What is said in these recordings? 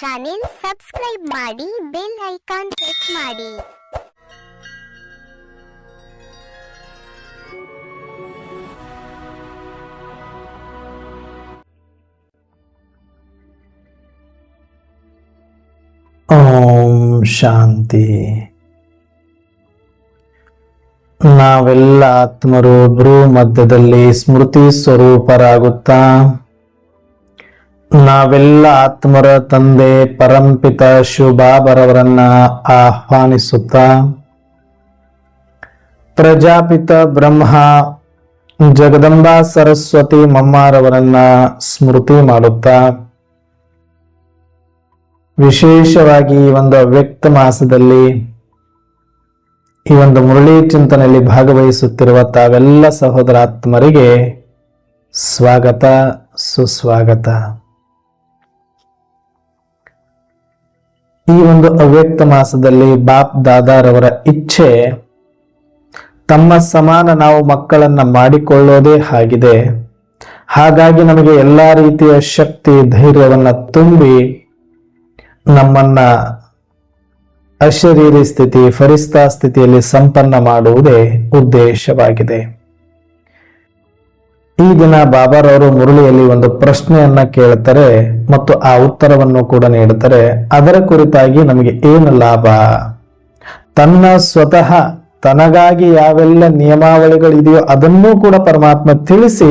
Channel subscribe ಮಾಡಿ bell icon press ಮಾಡಿ. ಓಂ ಶಾಂತಿ. ನಾವೆಲ್ಲ ಆತ್ಮರು ಮಧ್ಯದಲ್ಲಿ ಸ್ಮೃತಿ ಸ್ವರೂಪರಾಗುತ್ತಾ ನಾವೆಲ್ಲ ಆತ್ಮರ ತಂದೆ ಪರಂಪಿತ ಶುಭಾಬರವರನ್ನ ಆಹ್ವಾನಿಸುತ್ತಾ. ಪ್ರಜಾಪಿತ ಬ್ರಹ್ಮ ಜಗದಂಬಾ ಸರಸ್ವತಿ ಮಮ್ಮಾರವರನ್ನ ಸ್ಮೃತಿ ಮಾಡುತ್ತಾ. ವಿಶೇಷವಾಗಿ ಈ ಒಂದು ಅವ್ಯಕ್ತ ಮಾಸದಲ್ಲಿ ಈ ಒಂದು ಮುರಳಿ ಚಿಂತನೆಯಲ್ಲಿ ಭಾಗವಹಿಸುತ್ತಿರುವ ತಾವೆಲ್ಲ ಸಹೋದರಾತ್ಮರಿಗೆ ಸ್ವಾಗತ, ಸುಸ್ವಾಗತ. ಈ ಒಂದು ಅವ್ಯಕ್ತ ಮಾಸದಲ್ಲಿ ಬಾಪ್ ದಾದಾರವರ ಇಚ್ಛೆ ತಮ್ಮ ಸಮಾನ ನಾವು ಮಕ್ಕಳನ್ನ ಮಾಡಿಕೊಳ್ಳೋದೇ ಆಗಿದೆ. ಹಾಗಾಗಿ ನಮಗೆ ಎಲ್ಲಾ ರೀತಿಯ ಶಕ್ತಿ, ಧೈರ್ಯವನ್ನ ತುಂಬಿ ನಮ್ಮನ್ನ ಅಶರೀರಿ ಸ್ಥಿತಿ, ಫರಿಸ್ತಾ ಸ್ಥಿತಿಯಲ್ಲಿ ಸಂಪನ್ನ ಮಾಡುವುದೇ ಉದ್ದೇಶವಾಗಿದೆ. ಈ ದಿನ ಬಾಬಾರವರು ಮುರಳಿಯಲ್ಲಿ ಒಂದು ಪ್ರಶ್ನೆಯನ್ನ ಕೇಳುತ್ತಾರೆ ಮತ್ತು ಆ ಉತ್ತರವನ್ನು ಕೂಡ ನೀಡುತ್ತಾರೆ. ಅದರ ಕುರಿತಾಗಿ ನಮಗೆ ಏನು ಲಾಭ? ತನ್ನ ಸ್ವತಃ ತನಗಾಗಿ ಯಾವೆಲ್ಲ ನಿಯಮಾವಳಿಗಳಿದೆಯೋ ಅದನ್ನೂ ಕೂಡ ಪರಮಾತ್ಮ ತಿಳಿಸಿ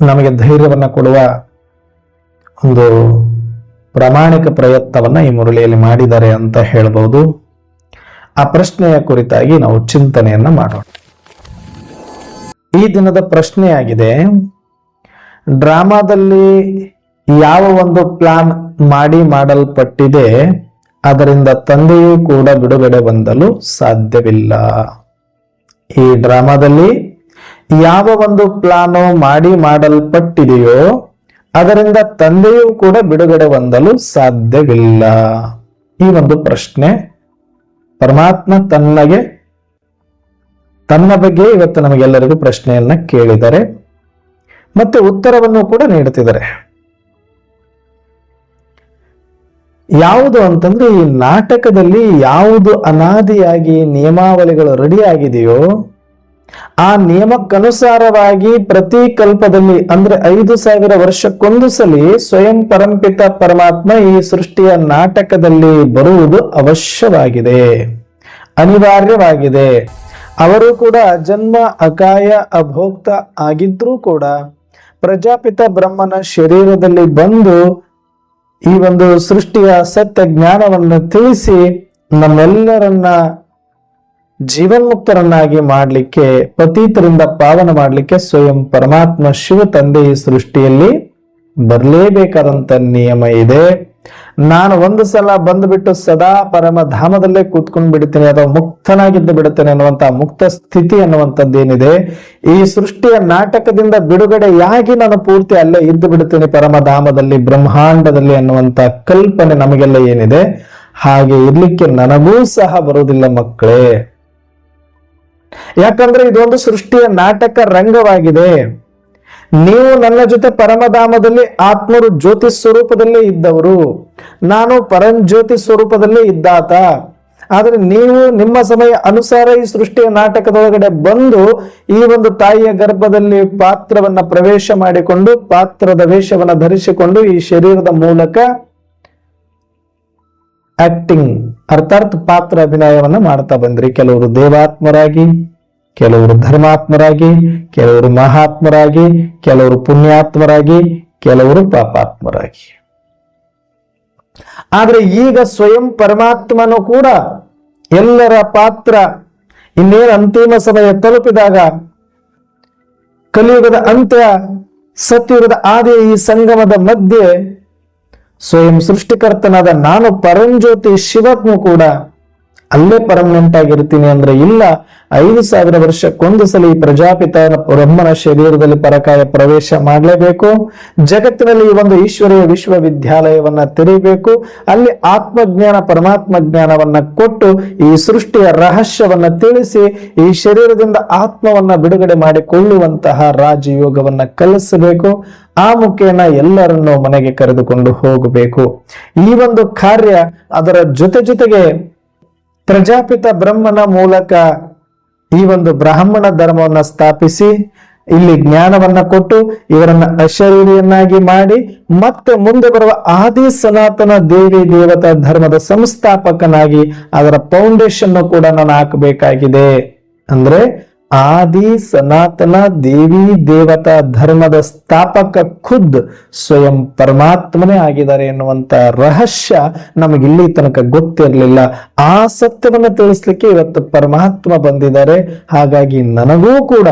ನಮಗೆ ಧೈರ್ಯವನ್ನು ಕೊಡುವ ಒಂದು ಪ್ರಾಮಾಣಿಕ ಪ್ರಯತ್ನವನ್ನ ಈ ಮುರಳಿಯಲ್ಲಿ ಮಾಡಿದ್ದಾರೆ ಅಂತ ಹೇಳಬಹುದು ಆ ಪ್ರಶ್ನೆಯ ಕುರಿತಾಗಿ ನಾವು ಚಿಂತನೆಯನ್ನ ಮಾಡೋಣ. ಈ ದಿನದ ಪ್ರಶ್ನೆಯಾಗಿದೆ, ಡ್ರಾಮಾದಲ್ಲಿ ಯಾವ ಒಂದು ಪ್ಲಾನ್ ಮಾಡಿ ಮಾಡಲ್ಪಟ್ಟಿದೆ, ಅದರಿಂದ ತಂದೆಯೂ ಕೂಡ ಬಿಡುಗಡೆ ಹೊಂದಲು ಸಾಧ್ಯವಿಲ್ಲ. ಈ ಡ್ರಾಮಾದಲ್ಲಿ ಯಾವ ಒಂದು ಪ್ಲಾನು ಮಾಡಿ ಮಾಡಲ್ಪಟ್ಟಿದೆಯೋ, ಅದರಿಂದ ತಂದೆಯೂ ಕೂಡ ಬಿಡುಗಡೆ ಹೊಂದಲು ಸಾಧ್ಯವಿಲ್ಲ. ಈ ಒಂದು ಪ್ರಶ್ನೆ ಪರಮಾತ್ಮ ತನ್ನಗೆ ತನ್ನ ಬಗ್ಗೆ ಇವತ್ತು ನಮಗೆಲ್ಲರಿಗೂ ಪ್ರಶ್ನೆಯನ್ನ ಕೇಳಿದ್ದಾರೆ ಮತ್ತೆ ಉತ್ತರವನ್ನು ಕೂಡ ನೀಡುತ್ತಿದ್ದಾರೆ. ಯಾವುದು ಅಂತಂದ್ರೆ ಈ ನಾಟಕದಲ್ಲಿ ಯಾವುದು ಅನಾದಿಯಾಗಿ ನಿಯಮಾವಳಿಗಳು ರೆಡಿ ಆಗಿದೆಯೋ ಆ ನಿಯಮಕ್ಕನುಸಾರವಾಗಿ ಪ್ರತಿ ಕಲ್ಪದಲ್ಲಿ ಅಂದ್ರೆ ಐದು ಸಾವಿರ ವರ್ಷಕ್ಕೊಂದು ಸಲಿ ಸ್ವಯಂ ಪರಂಪಿತ ಪರಮಾತ್ಮ ಈ ಸೃಷ್ಟಿಯ ನಾಟಕದಲ್ಲಿ ಬರುವುದು ಅವಶ್ಯವಾಗಿದೆ, ಅನಿವಾರ್ಯವಾಗಿದೆ. ಅವರು ಕೂಡ ಜನ್ಮ ಅಕಾಯ ಅಭೋಕ್ತ ಆಗಿದ್ರೂ ಕೂಡ ಪ್ರಜಾಪಿತ ಬ್ರಹ್ಮನ ಶರೀರದಲ್ಲಿ ಬಂದು ಈ ಒಂದು ಸೃಷ್ಟಿಯ ಸತ್ಯ ಜ್ಞಾನವನ್ನು ತಿಳಿಸಿ ನಮ್ಮೆಲ್ಲರನ್ನ ಜೀವನ್ಮುಕ್ತರನ್ನಾಗಿ ಮಾಡಲಿಕ್ಕೆ, ಪತೀತರಿಂದ ಪಾವನ ಮಾಡಲಿಕ್ಕೆ ಸ್ವಯಂ ಪರಮಾತ್ಮ ಶಿವ ತಂದೆ ಈ ಸೃಷ್ಟಿಯಲ್ಲಿ ಬರಲೇಬೇಕಾದಂತ ನಿಯಮ ಇದೆ. ನಾನು ಒಂದು ಸಲ ಬಂದ್ಬಿಟ್ಟು ಸದಾ ಪರಮ ಧಾಮದಲ್ಲೇ ಕೂತ್ಕೊಂಡು ಬಿಡ್ತೇನೆ, ಅಥವಾ ಮುಕ್ತನಾಗಿದ್ದು ಬಿಡುತ್ತೇನೆ ಅನ್ನುವಂತ ಮುಕ್ತ ಸ್ಥಿತಿ ಅನ್ನುವಂಥದ್ದೇನಿದೆ ಈ ಸೃಷ್ಟಿಯ ನಾಟಕದಿಂದ ಬಿಡುಗಡೆಯಾಗಿ ನಾನು ಪೂರ್ತಿ ಅಲ್ಲೇ ಇದ್ದು ಬಿಡುತ್ತೇನೆ ಪರಮಧಾಮದಲ್ಲಿ ಬ್ರಹ್ಮಾಂಡದಲ್ಲಿ ಅನ್ನುವಂತ ಕಲ್ಪನೆ ನಮಗೆಲ್ಲ ಏನಿದೆ, ಹಾಗೆ ಇರ್ಲಿಕ್ಕೆ ನನಗೂ ಸಹ ಬರುವುದಿಲ್ಲ ಮಕ್ಕಳೇ. ಯಾಕಂದ್ರೆ ಇದೊಂದು ಸೃಷ್ಟಿಯ ನಾಟಕ ರಂಗವಾಗಿದೆ. ನೀವು ನನ್ನ ಜೊತೆ ಪರಮಧಾಮದಲ್ಲಿ ಆತ್ಮರು ಜ್ಯೋತಿ ಸ್ವರೂಪದಲ್ಲೇ ಇದ್ದವರು. ನಾನು ಪರಂಜ್ಯೋತಿ ಸ್ವರೂಪದಲ್ಲೇ ಇದ್ದಾತ. ಆದರೆ ನೀವು ನಿಮ್ಮ ಸಮಯ ಅನುಸಾರ ಈ ಸೃಷ್ಟಿಯ ನಾಟಕದೊಳಗಡೆ ಬಂದು ಈ ಒಂದು ತಾಯಿಯ ಗರ್ಭದಲ್ಲಿ ಪಾತ್ರವನ್ನ ಪ್ರವೇಶ ಮಾಡಿಕೊಂಡು, ಪಾತ್ರದ ವೇಷವನ್ನು ಧರಿಸಿಕೊಂಡು ಈ ಶರೀರದ ಮೂಲಕ ಆಕ್ಟಿಂಗ್ ಅರ್ಥಾತ್ ಪಾತ್ರ ಅಭಿನಯವನ್ನ ಮಾಡ್ತಾ ಬಂದ್ರಿ. ಕೆಲವರು ದೇವಾತ್ಮರಾಗಿ ಕೆಲವರು ಧರ್ಮಾತ್ಮರಾಗಿ, ಕೆಲವರು ಮಹಾತ್ಮರಾಗಿ, ಕೆಲವರು ಪುಣ್ಯಾತ್ಮರಾಗಿ, ಕೆಲವರು ಪಾಪಾತ್ಮರಾಗಿ. ಆದ್ರೆ ಈಗ ಸ್ವಯಂ ಪರಮಾತ್ಮನು ಕೂಡ ಎಲ್ಲರ ಪಾತ್ರ ಇನ್ನೇನು ಅಂತಿಮ ಸಮಯ ತಲುಪಿದಾಗ ಕಲಿಯುಗದ ಅಂತ್ಯ, ಸತ್ಯುಗದ ಆದಿ ಈ ಸಂಗಮದ ಮಧ್ಯೆ ಸ್ವಯಂ ಸೃಷ್ಟಿಕರ್ತನಾದ ನಾನು ಪರಂಜ್ಯೋತಿ ಶಿವನು ಕೂಡ ಅಲ್ಲೇ ಪರ್ಮನೆಂಟ್ ಆಗಿರ್ತೀನಿ ಅಂದ್ರೆ ಇಲ್ಲ. ಐದು ಸಾವಿರ ವರ್ಷಕ್ಕೊಂದು ಸಲ ಈ ಪ್ರಜಾಪಿತ ಬ್ರಹ್ಮನ ಶರೀರದಲ್ಲಿ ಪರಕಾಯ ಪ್ರವೇಶ ಮಾಡಲೇಬೇಕು. ಜಗತ್ತಿನಲ್ಲಿ ಈ ಒಂದು ಈಶ್ವರೀಯ ವಿಶ್ವವಿದ್ಯಾಲಯವನ್ನ ತೆರೀಬೇಕು. ಅಲ್ಲಿ ಆತ್ಮಜ್ಞಾನ, ಪರಮಾತ್ಮ ಜ್ಞಾನವನ್ನ ಕೊಟ್ಟು ಈ ಸೃಷ್ಟಿಯ ರಹಸ್ಯವನ್ನ ತಿಳಿಸಿ, ಈ ಶರೀರದಿಂದ ಆತ್ಮವನ್ನ ಬಿಡುಗಡೆ ಮಾಡಿಕೊಳ್ಳುವಂತಹ ರಾಜಯೋಗವನ್ನ ಕಲಿಸಬೇಕು. ಆ ಮುಖೇನ ಎಲ್ಲರನ್ನೂ ಮನೆಗೆ ಕರೆದುಕೊಂಡು ಹೋಗಬೇಕು. ಈ ಒಂದು ಕಾರ್ಯ ಅದರ ಜೊತೆ ಜೊತೆಗೆ ಪ್ರಜಾಪಿತ ಬ್ರಹ್ಮನ ಮೂಲಕ ಈ ಒಂದು ಬ್ರಾಹ್ಮಣ ಧರ್ಮವನ್ನ ಸ್ಥಾಪಿಸಿ, ಇಲ್ಲಿ ಜ್ಞಾನವನ್ನ ಕೊಟ್ಟು, ಇವರನ್ನ ಅಶರೀರಿಯನ್ನಾಗಿ ಮಾಡಿ, ಮತ್ತೆ ಮುಂದೆ ಬರುವ ಆದಿ ಸನಾತನ ದೇವಿ ದೇವತಾ ಧರ್ಮದ ಸಂಸ್ಥಾಪಕನಾಗಿ ಅದರ ಫೌಂಡೇಶನ್ ಕೂಡ ನಾನು ಹಾಕಬೇಕಾಗಿದೆ. ಅಂದ್ರೆ ಆದಿ ಸನಾತನ ದೇವಿ ದೇವತಾ ಧರ್ಮದ ಸ್ಥಾಪಕ ಖುದ್ ಸ್ವಯಂ ಪರಮಾತ್ಮನೇ ಆಗಿದ್ದಾರೆ ಎನ್ನುವಂತ ರಹಸ್ಯ ನಮಗೆ ಇಲ್ಲಿ ತನಕ ಗೊತ್ತಿರಲಿಲ್ಲ. ಆ ಸತ್ಯವನ್ನ ತಿಳಿಸ್ಲಿಕ್ಕೆ ಇವತ್ತು ಪರಮಾತ್ಮ ಬಂದಿದ್ದಾರೆ. ಹಾಗಾಗಿ ನನಗೂ ಕೂಡ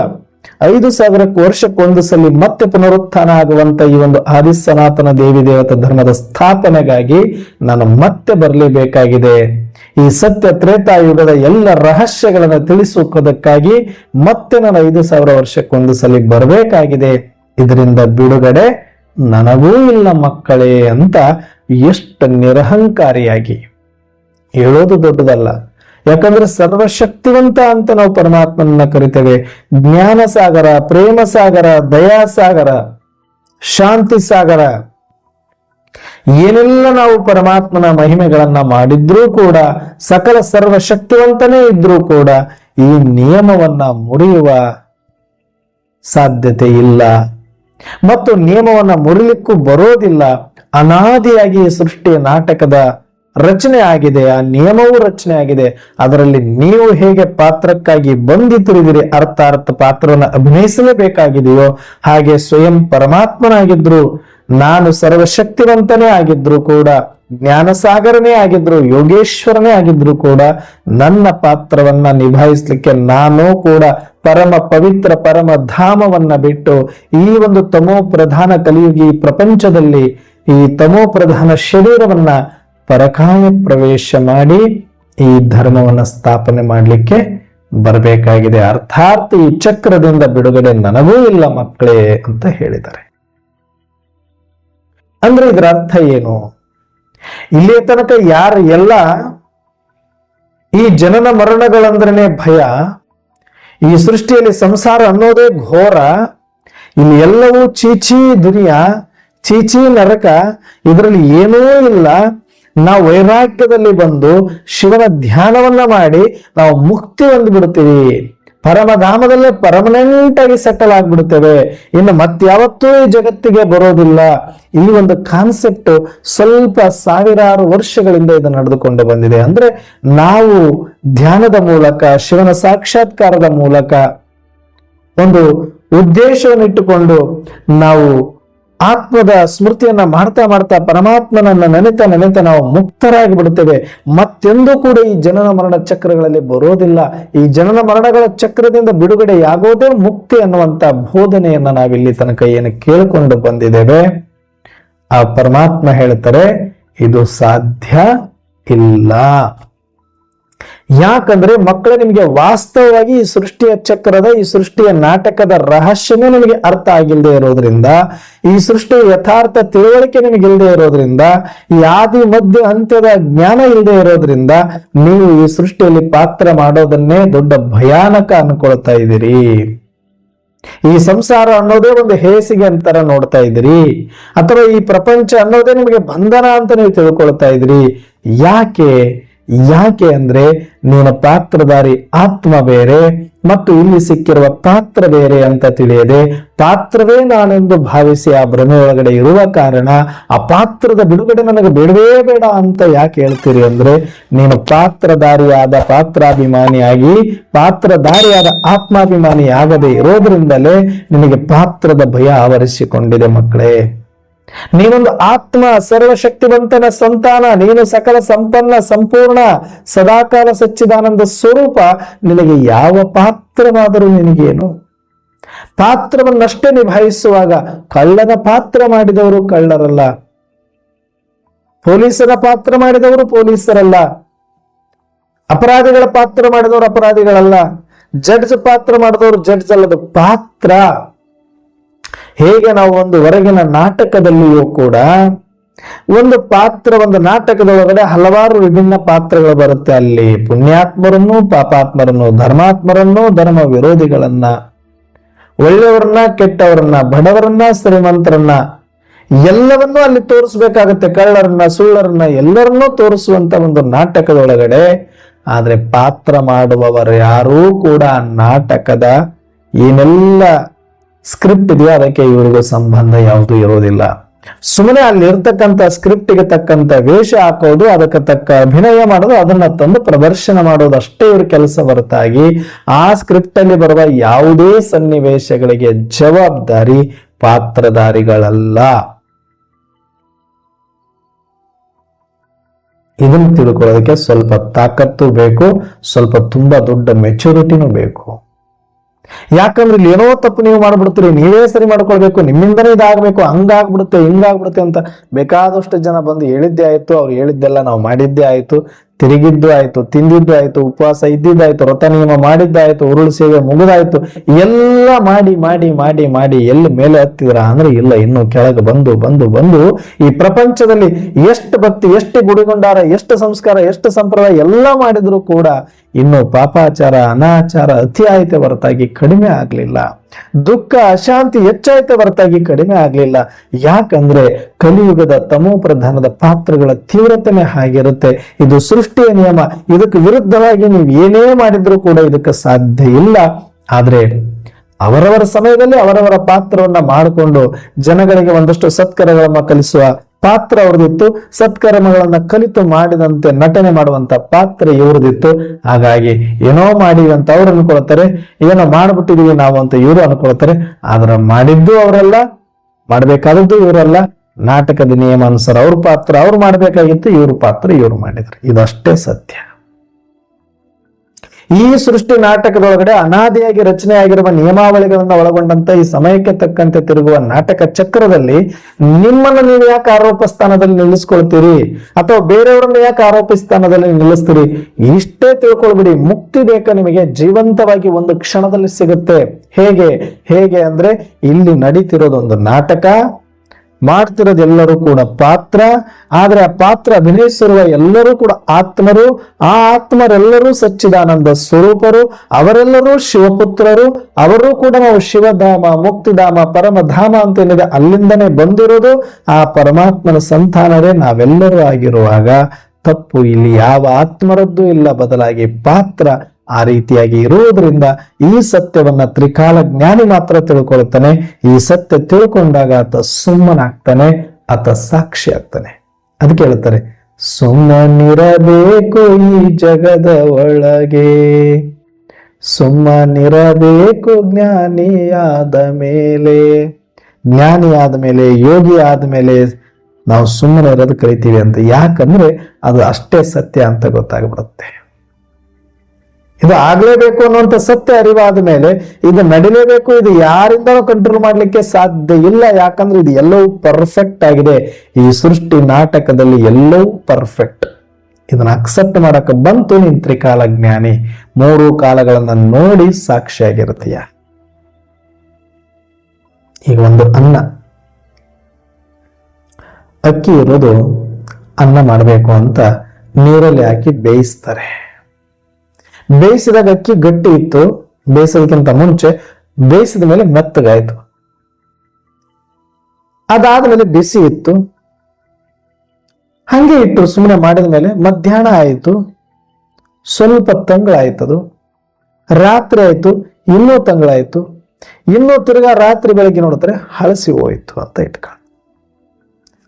ಐದು ಸಾವಿರಕ್ಕೂ ವರ್ಷಕ್ಕೊಂದು ಸಲ ಮತ್ತೆ ಪುನರುತ್ಥಾನ ಆಗುವಂತ ಈ ಒಂದು ಆದಿ ಸನಾತನ ದೇವಿ ದೇವತಾ ಧರ್ಮದ ಸ್ಥಾಪನೆಗಾಗಿ ನಾನು ಮತ್ತೆ ಬರಲೇಬೇಕಾಗಿದೆ. ಈ ಸತ್ಯ ತ್ರೇತಾಯುಗದ ಎಲ್ಲ ರಹಸ್ಯಗಳನ್ನು ತಿಳಿಸುವುದಕ್ಕಾಗಿ ಮತ್ತೆ ನಾನು ಐದು ಸಾವಿರ ವರ್ಷಕ್ಕೊಂದು ಸಲ ಬರಬೇಕಾಗಿದೆ. ಇದರಿಂದ ಬಿಡುಗಡೆ ನನಗೂ ಇಲ್ಲ ಮಕ್ಕಳೇ ಅಂತ ಎಷ್ಟು ನಿರಹಂಕಾರಿಯಾಗಿ ಹೇಳೋದು ದೊಡ್ಡದಲ್ಲ. ಯಾಕಂದ್ರೆ ಸರ್ವಶಕ್ತಿವಂತ ಅಂತ ನಾವು ಪರಮಾತ್ಮನನ್ನ ಕರಿತೇವೆ. ಜ್ಞಾನ ಸಾಗರ ಪ್ರೇಮ ಸಾಗರ ದಯಾ ಸಾಗರ ಶಾಂತಿ ಸಾಗರ ಏನೆಲ್ಲ ನಾವು ಪರಮಾತ್ಮನ ಮಹಿಮೆಗಳನ್ನ ಮಾಡಿದ್ರೂ ಕೂಡ, ಸಕಲ ಸರ್ವಶಕ್ತಿವಂತನೇ ಇದ್ರೂ ಕೂಡ ಈ ನಿಯಮವನ್ನ ಮುರಿಯುವ ಸಾಧ್ಯತೆ ಇಲ್ಲ. ಮತ್ತು ನಿಯಮವನ್ನ ಮುರಿಲಿಕ್ಕೂ ಬರೋದಿಲ್ಲ. ಅನಾದಿಯಾಗಿ ಈ ಸೃಷ್ಟಿಯ ನಾಟಕದ ರಚನೆ ಆಗಿದೆ. ಆ ನಿಯಮವೂ ರಚನೆ ಆಗಿದೆ. ಅದರಲ್ಲಿ ನೀವು ಹೇಗೆ ಪಾತ್ರಕ್ಕಾಗಿ ಬಂದಿ ಅರ್ಥ ಅರ್ಥ ಪಾತ್ರವನ್ನು ಅಭಿನಯಿಸಲೇಬೇಕಾಗಿದೆಯೋ ಹಾಗೆ ಸ್ವಯಂ ಪರಮಾತ್ಮನಾಗಿದ್ರು ನಾನು ಸರ್ವಶಕ್ತಿವಂತನೇ ಆಗಿದ್ರು ಕೂಡ, ಜ್ಞಾನಸಾಗರನೇ ಆಗಿದ್ರು, ಯೋಗೇಶ್ವರನೇ ಆಗಿದ್ರು ಕೂಡ, ನನ್ನ ಪಾತ್ರವನ್ನ ನಿಭಾಯಿಸ್ಲಿಕ್ಕೆ ನಾನು ಕೂಡ ಪರಮ ಪವಿತ್ರ ಪರಮ ಧಾಮವನ್ನ ಬಿಟ್ಟು ಈ ಒಂದು ತಮೋ ಪ್ರಧಾನ ಕಲಿಯುಗಿ ಪ್ರಪಂಚದಲ್ಲಿ ಈ ತಮೋ ಪ್ರಧಾನ ಶರೀರವನ್ನ ಪರಕಾಯ ಪ್ರವೇಶ ಮಾಡಿ ಈ ಧರ್ಮವನ್ನ ಸ್ಥಾಪನೆ ಮಾಡಲಿಕ್ಕೆ ಬರಬೇಕಾಗಿದೆ. ಅರ್ಥಾತ್ ಈ ಚಕ್ರದಿಂದ ಬಿಡುಗಡೆ ನನಗೂ ಇಲ್ಲ ಮಕ್ಕಳೇ ಅಂತ ಹೇಳಿದ್ದಾರೆ. ಅಂದ್ರೆ ಇದರ ಅರ್ಥ ಏನು? ಇಲ್ಲಿಯ ತನಕ ಯಾರು ಎಲ್ಲ ಈ ಜನನ ಮರಣಗಳಂದ್ರನೇ ಭಯ, ಈ ಸೃಷ್ಟಿಯಲ್ಲಿ ಸಂಸಾರ ಅನ್ನೋದೇ ಘೋರ, ಇಲ್ಲಿ ಎಲ್ಲವೂ ಚೀಚಿ ದುನಿಯಾ, ಚೀಚಿ ನರಕ, ಇದರಲ್ಲಿ ಏನೂ ಇಲ್ಲ. ನಾವು ವೈರಾಗ್ಯದಲ್ಲಿ ಬಂದು ಶಿವನ ಧ್ಯಾನವನ್ನ ಮಾಡಿ ನಾವು ಮುಕ್ತಿ ಹೊಂದಿ ಬಿಡ್ತೀವಿ ಪರಮಧಾಮದಲ್ಲೇ ಪರ್ಮನೆಂಟ್ ಆಗಿ ಸೆಟಲ್ ಆಗ್ಬಿಡ್ತೇವೆ ಇನ್ನು ಮತ್ಯಾವತ್ತೂ ಈ ಜಗತ್ತಿಗೆ ಬರೋದಿಲ್ಲ. ಈ ಒಂದು ಕಾನ್ಸೆಪ್ಟ್ ಸ್ವಲ್ಪ ಸಾವಿರಾರು ವರ್ಷಗಳಿಂದ ಇದು ನಡೆದುಕೊಂಡು ಬಂದಿದೆ. ಅಂದ್ರೆ ನಾವು ಧ್ಯಾನದ ಮೂಲಕ, ಶಿವನ ಸಾಕ್ಷಾತ್ಕಾರದ ಮೂಲಕ ಒಂದು ಉದ್ದೇಶವನ್ನಿಟ್ಟುಕೊಂಡು ನಾವು ಆತ್ಮದ ಸ್ಮೃತಿಯನ್ನ ಮಾಡ್ತಾ ಮಾಡ್ತಾ ಪರಮಾತ್ಮನನ್ನ ನೆನೆತ ನೆನೆತ ನಾವು ಮುಕ್ತರಾಗಿ ಬಿಡುತ್ತೇವೆ ಮತ್ತೆಂದೂ ಕೂಡ ಈ ಜನನ ಮರಣ ಚಕ್ರಗಳಲ್ಲಿ ಬರೋದಿಲ್ಲ. ಈ ಜನನ ಮರಣಗಳ ಚಕ್ರದಿಂದ ಬಿಡುಗಡೆಯಾಗೋದೇ ಮುಕ್ತಿ ಅನ್ನುವಂತ ಬೋಧನೆಯನ್ನ ನಾವಿಲ್ಲಿ ತನಕ ಏನು ಕೇಳಿಕೊಂಡು ಬಂದಿದ್ದೇವೆ. ಆ ಪರಮಾತ್ಮ ಹೇಳ್ತಾರೆ, ಇದು ಸಾಧ್ಯ ಇಲ್ಲ. ಯಾಕಂದ್ರೆ ಮಕ್ಕಳ ನಿಮಗೆ ವಾಸ್ತವವಾಗಿ ಈ ಸೃಷ್ಟಿಯ ಚಕ್ರದ, ಈ ಸೃಷ್ಟಿಯ ನಾಟಕದ ರಹಸ್ಯನೇ ನಿಮಗೆ ಅರ್ಥ ಆಗಿಲ್ಲದೆ ಇರೋದ್ರಿಂದ, ಈ ಸೃಷ್ಟಿಯ ಯಥಾರ್ಥ ತಿಳುವಳಿಕೆ ನಿಮಗೆ ಇಲ್ಲದೆ ಇರೋದ್ರಿಂದ, ಈ ಆದಿ, ಮಧ್ಯ, ಅಂತ್ಯದ ಜ್ಞಾನ ಇಲ್ಲದೆ ಇರೋದ್ರಿಂದ ನೀವು ಈ ಸೃಷ್ಟಿಯಲ್ಲಿ ಪಾತ್ರ ಮಾಡೋದನ್ನೇ ದೊಡ್ಡ ಭಯಾನಕ ಅನ್ಕೊಳ್ತಾ ಇದ್ದೀರಿ. ಈ ಸಂಸಾರ ಅನ್ನೋದೇ ಒಂದು ಹೇಸಿಗೆ ಅಂತರ ನೋಡ್ತಾ ಇದ್ದೀರಿ. ಅಥವಾ ಈ ಪ್ರಪಂಚ ಅನ್ನೋದೇ ನಿಮಗೆ ಬಂಧನ ಅಂತ ನೀವು ತಿಳ್ಕೊಳ್ತಾ ಇದ್ದೀರಿ. ಯಾಕೆ? ಯಾಕೆ ಅಂದ್ರೆ ನೀನು ಪಾತ್ರಧಾರಿ, ಆತ್ಮ ಬೇರೆ, ಮತ್ತು ಇಲ್ಲಿ ಸಿಕ್ಕಿರುವ ಪಾತ್ರ ಬೇರೆ ಅಂತ ತಿಳಿಯದೆ, ಪಾತ್ರವೇ ನಾನೆಂದು ಭಾವಿಸಿ ಆ ಭ್ರಮೆಯೊಳಗಡೆ ಇರುವ ಕಾರಣ ಆ ಪಾತ್ರದ ಬಿಡುಗಡೆ ನನಗೆ ಬೇಡವೇ ಬೇಡ ಅಂತ ಯಾಕೆ ಹೇಳ್ತೀರಿ ಅಂದ್ರೆ, ನೀನು ಪಾತ್ರಧಾರಿಯಾದ ಪಾತ್ರಾಭಿಮಾನಿಯಾಗಿ, ಪಾತ್ರಧಾರಿಯಾದ ಆತ್ಮಾಭಿಮಾನಿ ಆಗದೆ ಇರೋದ್ರಿಂದಲೇ ನಿನಗೆ ಪಾತ್ರದ ಭಯ ಆವರಿಸಿಕೊಂಡಿದೆ ಮಕ್ಕಳೇ. ನೀನೊಂದು ಆತ್ಮ ಸರ್ವಶಕ್ತಿವಂತನ ಸಂತಾನ, ನೀನು ಸಕಲ ಸಂಪನ್ನ, ಸಂಪೂರ್ಣ ಸದಾಕಾಲ ಸಚ್ಚಿದಾನಂದ ಸ್ವರೂಪ, ನಿನಗೆ ಯಾವ ಪಾತ್ರವಾದರೂ ನಿನಗೇನು? ಪಾತ್ರವನ್ನಷ್ಟೇ ನಿಭಾಯಿಸುವಾಗ ಕಳ್ಳನ ಪಾತ್ರ ಮಾಡಿದವರು ಕಳ್ಳರಲ್ಲ. ಪೊಲೀಸರ ಪಾತ್ರ ಮಾಡಿದವರು ಪೊಲೀಸರಲ್ಲ. ಅಪರಾಧಿಗಳ ಪಾತ್ರ ಮಾಡಿದವರು ಅಪರಾಧಿಗಳಲ್ಲ. ಜಡ್ಜ್ ಪಾತ್ರ ಮಾಡಿದವರು ಜಡ್ಜ್ ಅಲ್ಲದ ಪಾತ್ರ. ಹೇಗೆ ನಾವು ಒಂದು ಹೊರಗಿನ ನಾಟಕದಲ್ಲಿಯೂ ಕೂಡ ಒಂದು ಪಾತ್ರ, ಒಂದು ನಾಟಕದೊಳಗಡೆ ಹಲವಾರು ವಿಭಿನ್ನ ಪಾತ್ರಗಳು ಬರುತ್ತೆ. ಅಲ್ಲಿ ಪುಣ್ಯಾತ್ಮರನ್ನು, ಪಾಪಾತ್ಮರನ್ನು, ಧರ್ಮಾತ್ಮರನ್ನು, ಧರ್ಮ ವಿರೋಧಿಗಳನ್ನ, ಒಳ್ಳೆಯವರನ್ನ, ಕೆಟ್ಟವರನ್ನ, ಬಡವರನ್ನ, ಶ್ರೀಮಂತರನ್ನ, ಎಲ್ಲವನ್ನೂ ಅಲ್ಲಿ ತೋರಿಸ್ಬೇಕಾಗತ್ತೆ. ಕಳ್ಳರನ್ನ, ಸುಳ್ಳರನ್ನ, ಎಲ್ಲರನ್ನೂ ತೋರಿಸುವಂತ ಒಂದು ನಾಟಕದೊಳಗಡೆ. ಆದ್ರೆ ಪಾತ್ರ ಮಾಡುವವರು ಯಾರೂ ಕೂಡ ನಾಟಕದ ಏನೆಲ್ಲ ಸ್ಕ್ರಿಪ್ಟ್ ಇದೆಯೋ ಅದಕ್ಕೆ ಇವರಿಗೂ ಸಂಬಂಧ ಯಾವುದು ಇರೋದಿಲ್ಲ. ಸುಮ್ಮನೆ ಅಲ್ಲಿ ಇರ್ತಕ್ಕಂಥ ಸ್ಕ್ರಿಪ್ಟ್ಗೆ ತಕ್ಕಂತ ವೇಷ ಹಾಕೋದು, ಅದಕ್ಕೆ ತಕ್ಕ ಅಭಿನಯ ಮಾಡೋದು, ಅದನ್ನ ತಂದು ಪ್ರದರ್ಶನ ಮಾಡೋದು ಅಷ್ಟೇ ಇವ್ರ ಕೆಲಸ ಹೊರತಾಗಿ ಆ ಸ್ಕ್ರಿಪ್ಟ್ ಅಲ್ಲಿ ಬರುವ ಯಾವುದೇ ಸನ್ನಿವೇಶಗಳಿಗೆ ಜವಾಬ್ದಾರಿ ಪಾತ್ರಧಾರಿಗಳಲ್ಲ. ಇದನ್ನು ತಿಳ್ಕೊಳ್ಳೋದಕ್ಕೆ ಸ್ವಲ್ಪ ತಾಕತ್ತು ಬೇಕು, ಸ್ವಲ್ಪ ತುಂಬಾ ದೊಡ್ಡ ಮೆಚುರಿಟಿನೂ ಬೇಕು. ಯಾಕಂದ್ರೆ ಇಲ್ಲಿ ಏನೋ ತಪ್ಪು ನೀವು ಮಾಡ್ಬಿಡ್ತೀರಿ, ನೀವೇ ಸರಿ ಮಾಡ್ಕೊಳ್ಬೇಕು, ನಿಮ್ಮಿಂದನೇ ಇದಾಗಬೇಕು, ಹಂಗಾಗ್ಬಿಡುತ್ತೆ, ಹಿಂಗಾಗ್ಬಿಡುತ್ತೆ ಅಂತ ಬೇಕಾದಷ್ಟು ಜನ ಬಂದು ಹೇಳಿದ್ದೇ ಆಯ್ತು, ಅವ್ರು ಹೇಳಿದ್ದೆಲ್ಲ ನಾವು ಮಾಡಿದ್ದೇ ಆಯ್ತು. ತಿರುಗಿದ್ದು ಆಯ್ತು, ತಿಂದಿದ್ದು ಆಯ್ತು, ಉಪವಾಸ ಇದ್ದಿದ್ದಾಯ್ತು ವ್ರತ ನಿಯಮ ಮಾಡಿದ್ದಾಯ್ತು ಉರುಳು ಸೇವೆ ಮುಗಿದಾಯ್ತು, ಎಲ್ಲ ಮಾಡಿ ಮಾಡಿ ಮಾಡಿ ಮಾಡಿ ಎಲ್ಲಿ ಮೇಲೆ ಹತ್ತಿದ್ರ ಅಂದ್ರೆ ಇಲ್ಲ, ಇನ್ನು ಕೆಳಗೆ ಬಂದು ಬಂದು ಬಂದು ಈ ಪ್ರಪಂಚದಲ್ಲಿ ಎಷ್ಟು ಭಕ್ತಿ, ಎಷ್ಟು ಗುಡಿಗೊಂಡಾರ, ಎಷ್ಟು ಸಂಸ್ಕಾರ, ಎಷ್ಟು ಸಂಪ್ರದಾಯ ಎಲ್ಲ ಮಾಡಿದ್ರು ಕೂಡ ಇನ್ನು ಪಾಪಾಚಾರ, ಅನಾಚಾರ ಅತಿ ಆಯ್ತೆ ಹೊರತಾಗಿ ಕಡಿಮೆ ಆಗ್ಲಿಲ್ಲ. ದುಃಖ, ಅಶಾಂತಿ ಹೆಚ್ಚಾಯ್ತ ಹೊರತಾಗಿ ಕಡಿಮೆ ಆಗ್ಲಿಲ್ಲ. ಯಾಕಂದ್ರೆ ಕಲಿಯುಗದ ತಮೋ ಪ್ರಧಾನದ ಪಾತ್ರಗಳ ತೀವ್ರತೆನೇ ಹಾಗಿರುತ್ತೆ. ಇದು ಸೃಷ್ಟಿಯ ನಿಯಮ. ಇದಕ್ಕೆ ವಿರುದ್ಧವಾಗಿ ನೀವು ಏನೇ ಮಾಡಿದ್ರೂ ಕೂಡ ಇದಕ್ಕೆ ಸಾಧ್ಯ ಇಲ್ಲ. ಆದ್ರೆ ಅವರವರ ಸಮಯದಲ್ಲಿ ಅವರವರ ಪಾತ್ರವನ್ನ ಮಾಡಿಕೊಂಡು ಜನಗಳಿಗೆ ಒಂದಷ್ಟು ಸತ್ಕರಗಳನ್ನ ಕಲಿಸುವ ಪಾತ್ರ ಅವ್ರದಿತ್ತು ಸತ್ಕರ್ಮಗಳನ್ನ ಕಲಿತು ಮಾಡಿದಂತೆ ನಟನೆ ಮಾಡುವಂತ ಪಾತ್ರ ಇವ್ರದಿತ್ತು ಹಾಗಾಗಿ ಏನೋ ಮಾಡಿವಿ ಅಂತ ಅವ್ರು ಅನ್ಕೊಳ್ತಾರೆ, ಏನೋ ಮಾಡ್ಬಿಟ್ಟಿದೀವಿ ನಾವು ಅಂತ ಇವರು ಅನ್ಕೊಳ್ತಾರೆ. ಆದ್ರೆ ಮಾಡಿದ್ದು ಅವರಲ್ಲ, ಮಾಡ್ಬೇಕಾದದ್ದು ಇವರಲ್ಲ. ನಾಟಕದ ನಿಯಮ ಅನುಸಾರ ಅವ್ರ ಪಾತ್ರ ಅವ್ರು ಮಾಡ್ಬೇಕಾಗಿತ್ತು, ಇವ್ರ ಪಾತ್ರ ಇವ್ರು ಮಾಡಿದ್ರು. ಇದಷ್ಟೇ ಸತ್ಯ. ಈ ಸೃಷ್ಟಿ ನಾಟಕದೊಳಗಡೆ ಅನಾದಿಯಾಗಿ ರಚನೆ ಆಗಿರುವ ನಿಯಮಾವಳಿಗಳನ್ನ ಒಳಗೊಂಡಂತ ಈ ಸಮಯಕ್ಕೆ ತಕ್ಕಂತೆ ತಿರುಗುವ ನಾಟಕ ಚಕ್ರದಲ್ಲಿ ನಿಮ್ಮನ್ನು ನೀವು ಯಾಕೆ ಆರೋಪ ಸ್ಥಾನದಲ್ಲಿ ನಿಲ್ಲಿಸ್ಕೊಳ್ತೀರಿ? ಅಥವಾ ಬೇರೆಯವರನ್ನ ಯಾಕೆ ಆರೋಪ ಸ್ಥಾನದಲ್ಲಿ ನಿಲ್ಲಿಸ್ತೀರಿ? ಇಷ್ಟೇ ತಿಳ್ಕೊಳ್ಬಿಡಿ, ಮುಕ್ತಿ ಬೇಕಾ ನಿಮಗೆ? ಜೀವಂತವಾಗಿ ಒಂದು ಕ್ಷಣದಲ್ಲಿ ಸಿಗುತ್ತೆ. ಹೇಗೆ? ಹೇಗೆ ಅಂದ್ರೆ ಇಲ್ಲಿ ನಡೀತಿರೋದೊಂದು ನಾಟಕ. ಮಾಡ್ತಿರೋದೆಲ್ಲರೂ ಕೂಡ ಪಾತ್ರ, ಆದ್ರೆ ಆ ಪಾತ್ರ ಅಭಿನಯಿಸಿರುವ ಎಲ್ಲರೂ ಕೂಡ ಆತ್ಮರು, ಆ ಆತ್ಮರೆಲ್ಲರೂ ಸಚ್ಚಿದಾನಂದ ಸ್ವರೂಪರು, ಅವರೆಲ್ಲರೂ ಶಿವಪುತ್ರರು, ಅವರು ಕೂಡ ನಾವು ಶಿವಧಾಮ, ಮುಕ್ತಿಧಾಮ, ಪರಮಧಾಮ ಅಂತ ಏನಿದೆ ಅಲ್ಲಿಂದನೇ ಬಂದಿರೋದು, ಆ ಪರಮಾತ್ಮನ ಸಂತಾನರೇ ನಾವೆಲ್ಲರೂ ಆಗಿರುವಾಗ ತಪ್ಪು, ಇಲ್ಲಿ ಯಾವ ಆತ್ಮರದ್ದು ಇಲ್ಲ, ಬದಲಾಗಿ ಪಾತ್ರ ಆ ರೀತಿಯಾಗಿ ಇರುವುದರಿಂದ ಈ ಸತ್ಯವನ್ನ ತ್ರಿಕಾಲ ಜ್ಞಾನಿ ಮಾತ್ರ ತಿಳ್ಕೊಳ್ತಾನೆ, ಈ ಸತ್ಯ ತಿಳ್ಕೊಂಡಾಗ ಆತ ಸುಮ್ಮನಾಗ್ತಾನೆ, ಆತ ಸಾಕ್ಷಿ ಆಗ್ತಾನೆ. ಅದಕ್ಕೆ ಹೇಳ್ತಾರೆ, ಸುಮ್ಮನಿರಬೇಕು ಈ ಜಗದ ಒಳಗೆ. ಸುಮ್ಮನಿರಬೇಕು ಜ್ಞಾನಿಯಾದ ಮೇಲೆ. ಜ್ಞಾನಿ ಆದ ಮೇಲೆ ಯೋಗಿ ಆದ ಮೇಲೆ ನಾವು ಸುಮ್ಮನೆ ಇರೋದು ಕರಿತೀವಿ ಅಂತ. ಯಾಕಂದ್ರೆ ಅದು ಅಷ್ಟೇ ಸತ್ಯ ಅಂತ ಗೊತ್ತಾಗ್ಬಿಡುತ್ತೆ. ಇದು ಆಗ್ಲೇಬೇಕು ಅನ್ನುವಂಥ ಸತ್ಯ ಅರಿವಾದ ಮೇಲೆ ಇದು ನಡಿಲೇಬೇಕು, ಇದು ಯಾರಿಂದಲೂ ಕಂಟ್ರೋಲ್ ಮಾಡಲಿಕ್ಕೆ ಸಾಧ್ಯ ಇಲ್ಲ. ಯಾಕಂದ್ರೆ ಇದು ಎಲ್ಲವೂ ಪರ್ಫೆಕ್ಟ್ ಆಗಿದೆ. ಈ ಸೃಷ್ಟಿ ನಾಟಕದಲ್ಲಿ ಎಲ್ಲವೂ ಪರ್ಫೆಕ್ಟ್ ಇದನ್ನ ಅಕ್ಸೆಪ್ಟ್ ಮಾಡಕ್ಕೆ ಬಂತು ನಿನ್ ತ್ರಿಕಾಲ ಜ್ಞಾನಿ. ಮೂರು ಕಾಲಗಳನ್ನ ನೋಡಿ ಸಾಕ್ಷಿಯಾಗಿರುತ್ತೀಯ. ಈಗ ಒಂದು ಅನ್ನ. ಅಕ್ಕಿ ಇರೋದು ಅನ್ನ ಮಾಡಬೇಕು ಅಂತ ನೀರಲ್ಲಿ ಹಾಕಿ ಬೇಯಿಸ್ತಾರೆ. ಬೇಯಿಸಿದಾಗ ಅಕ್ಕಿ ಗಟ್ಟಿ ಇತ್ತು, ಬೇಯಿಸೋದಕ್ಕಿಂತ ಮುಂಚೆ ಬೇಯಿಸಿದ ಮೇಲೆ ಮೆತ್ತಗಾಯ್ತು. ಅದಾದ್ಮೇಲೆ ಬಿಸಿ ಇತ್ತು. ಹಂಗೆ ಇಟ್ಟು ಸುಮ್ಮನೆ ಮಾಡಿದ ಮೇಲೆ ಮಧ್ಯಾಹ್ನ ಆಯಿತು. ಸ್ವಲ್ಪ ತಂಗಳಾಯ್ತದು. ರಾತ್ರಿ ಆಯ್ತು, ಇನ್ನೂ ತಂಗಳಾಯ್ತು. ಇನ್ನೂ ತಿರ್ಗಾ ರಾತ್ರಿ ಬೆಳಗ್ಗೆ ನೋಡಿದ್ರೆ ಹಳಸಿ ಹೋಯ್ತು ಅಂತ ಇಟ್ಕೊಂಡು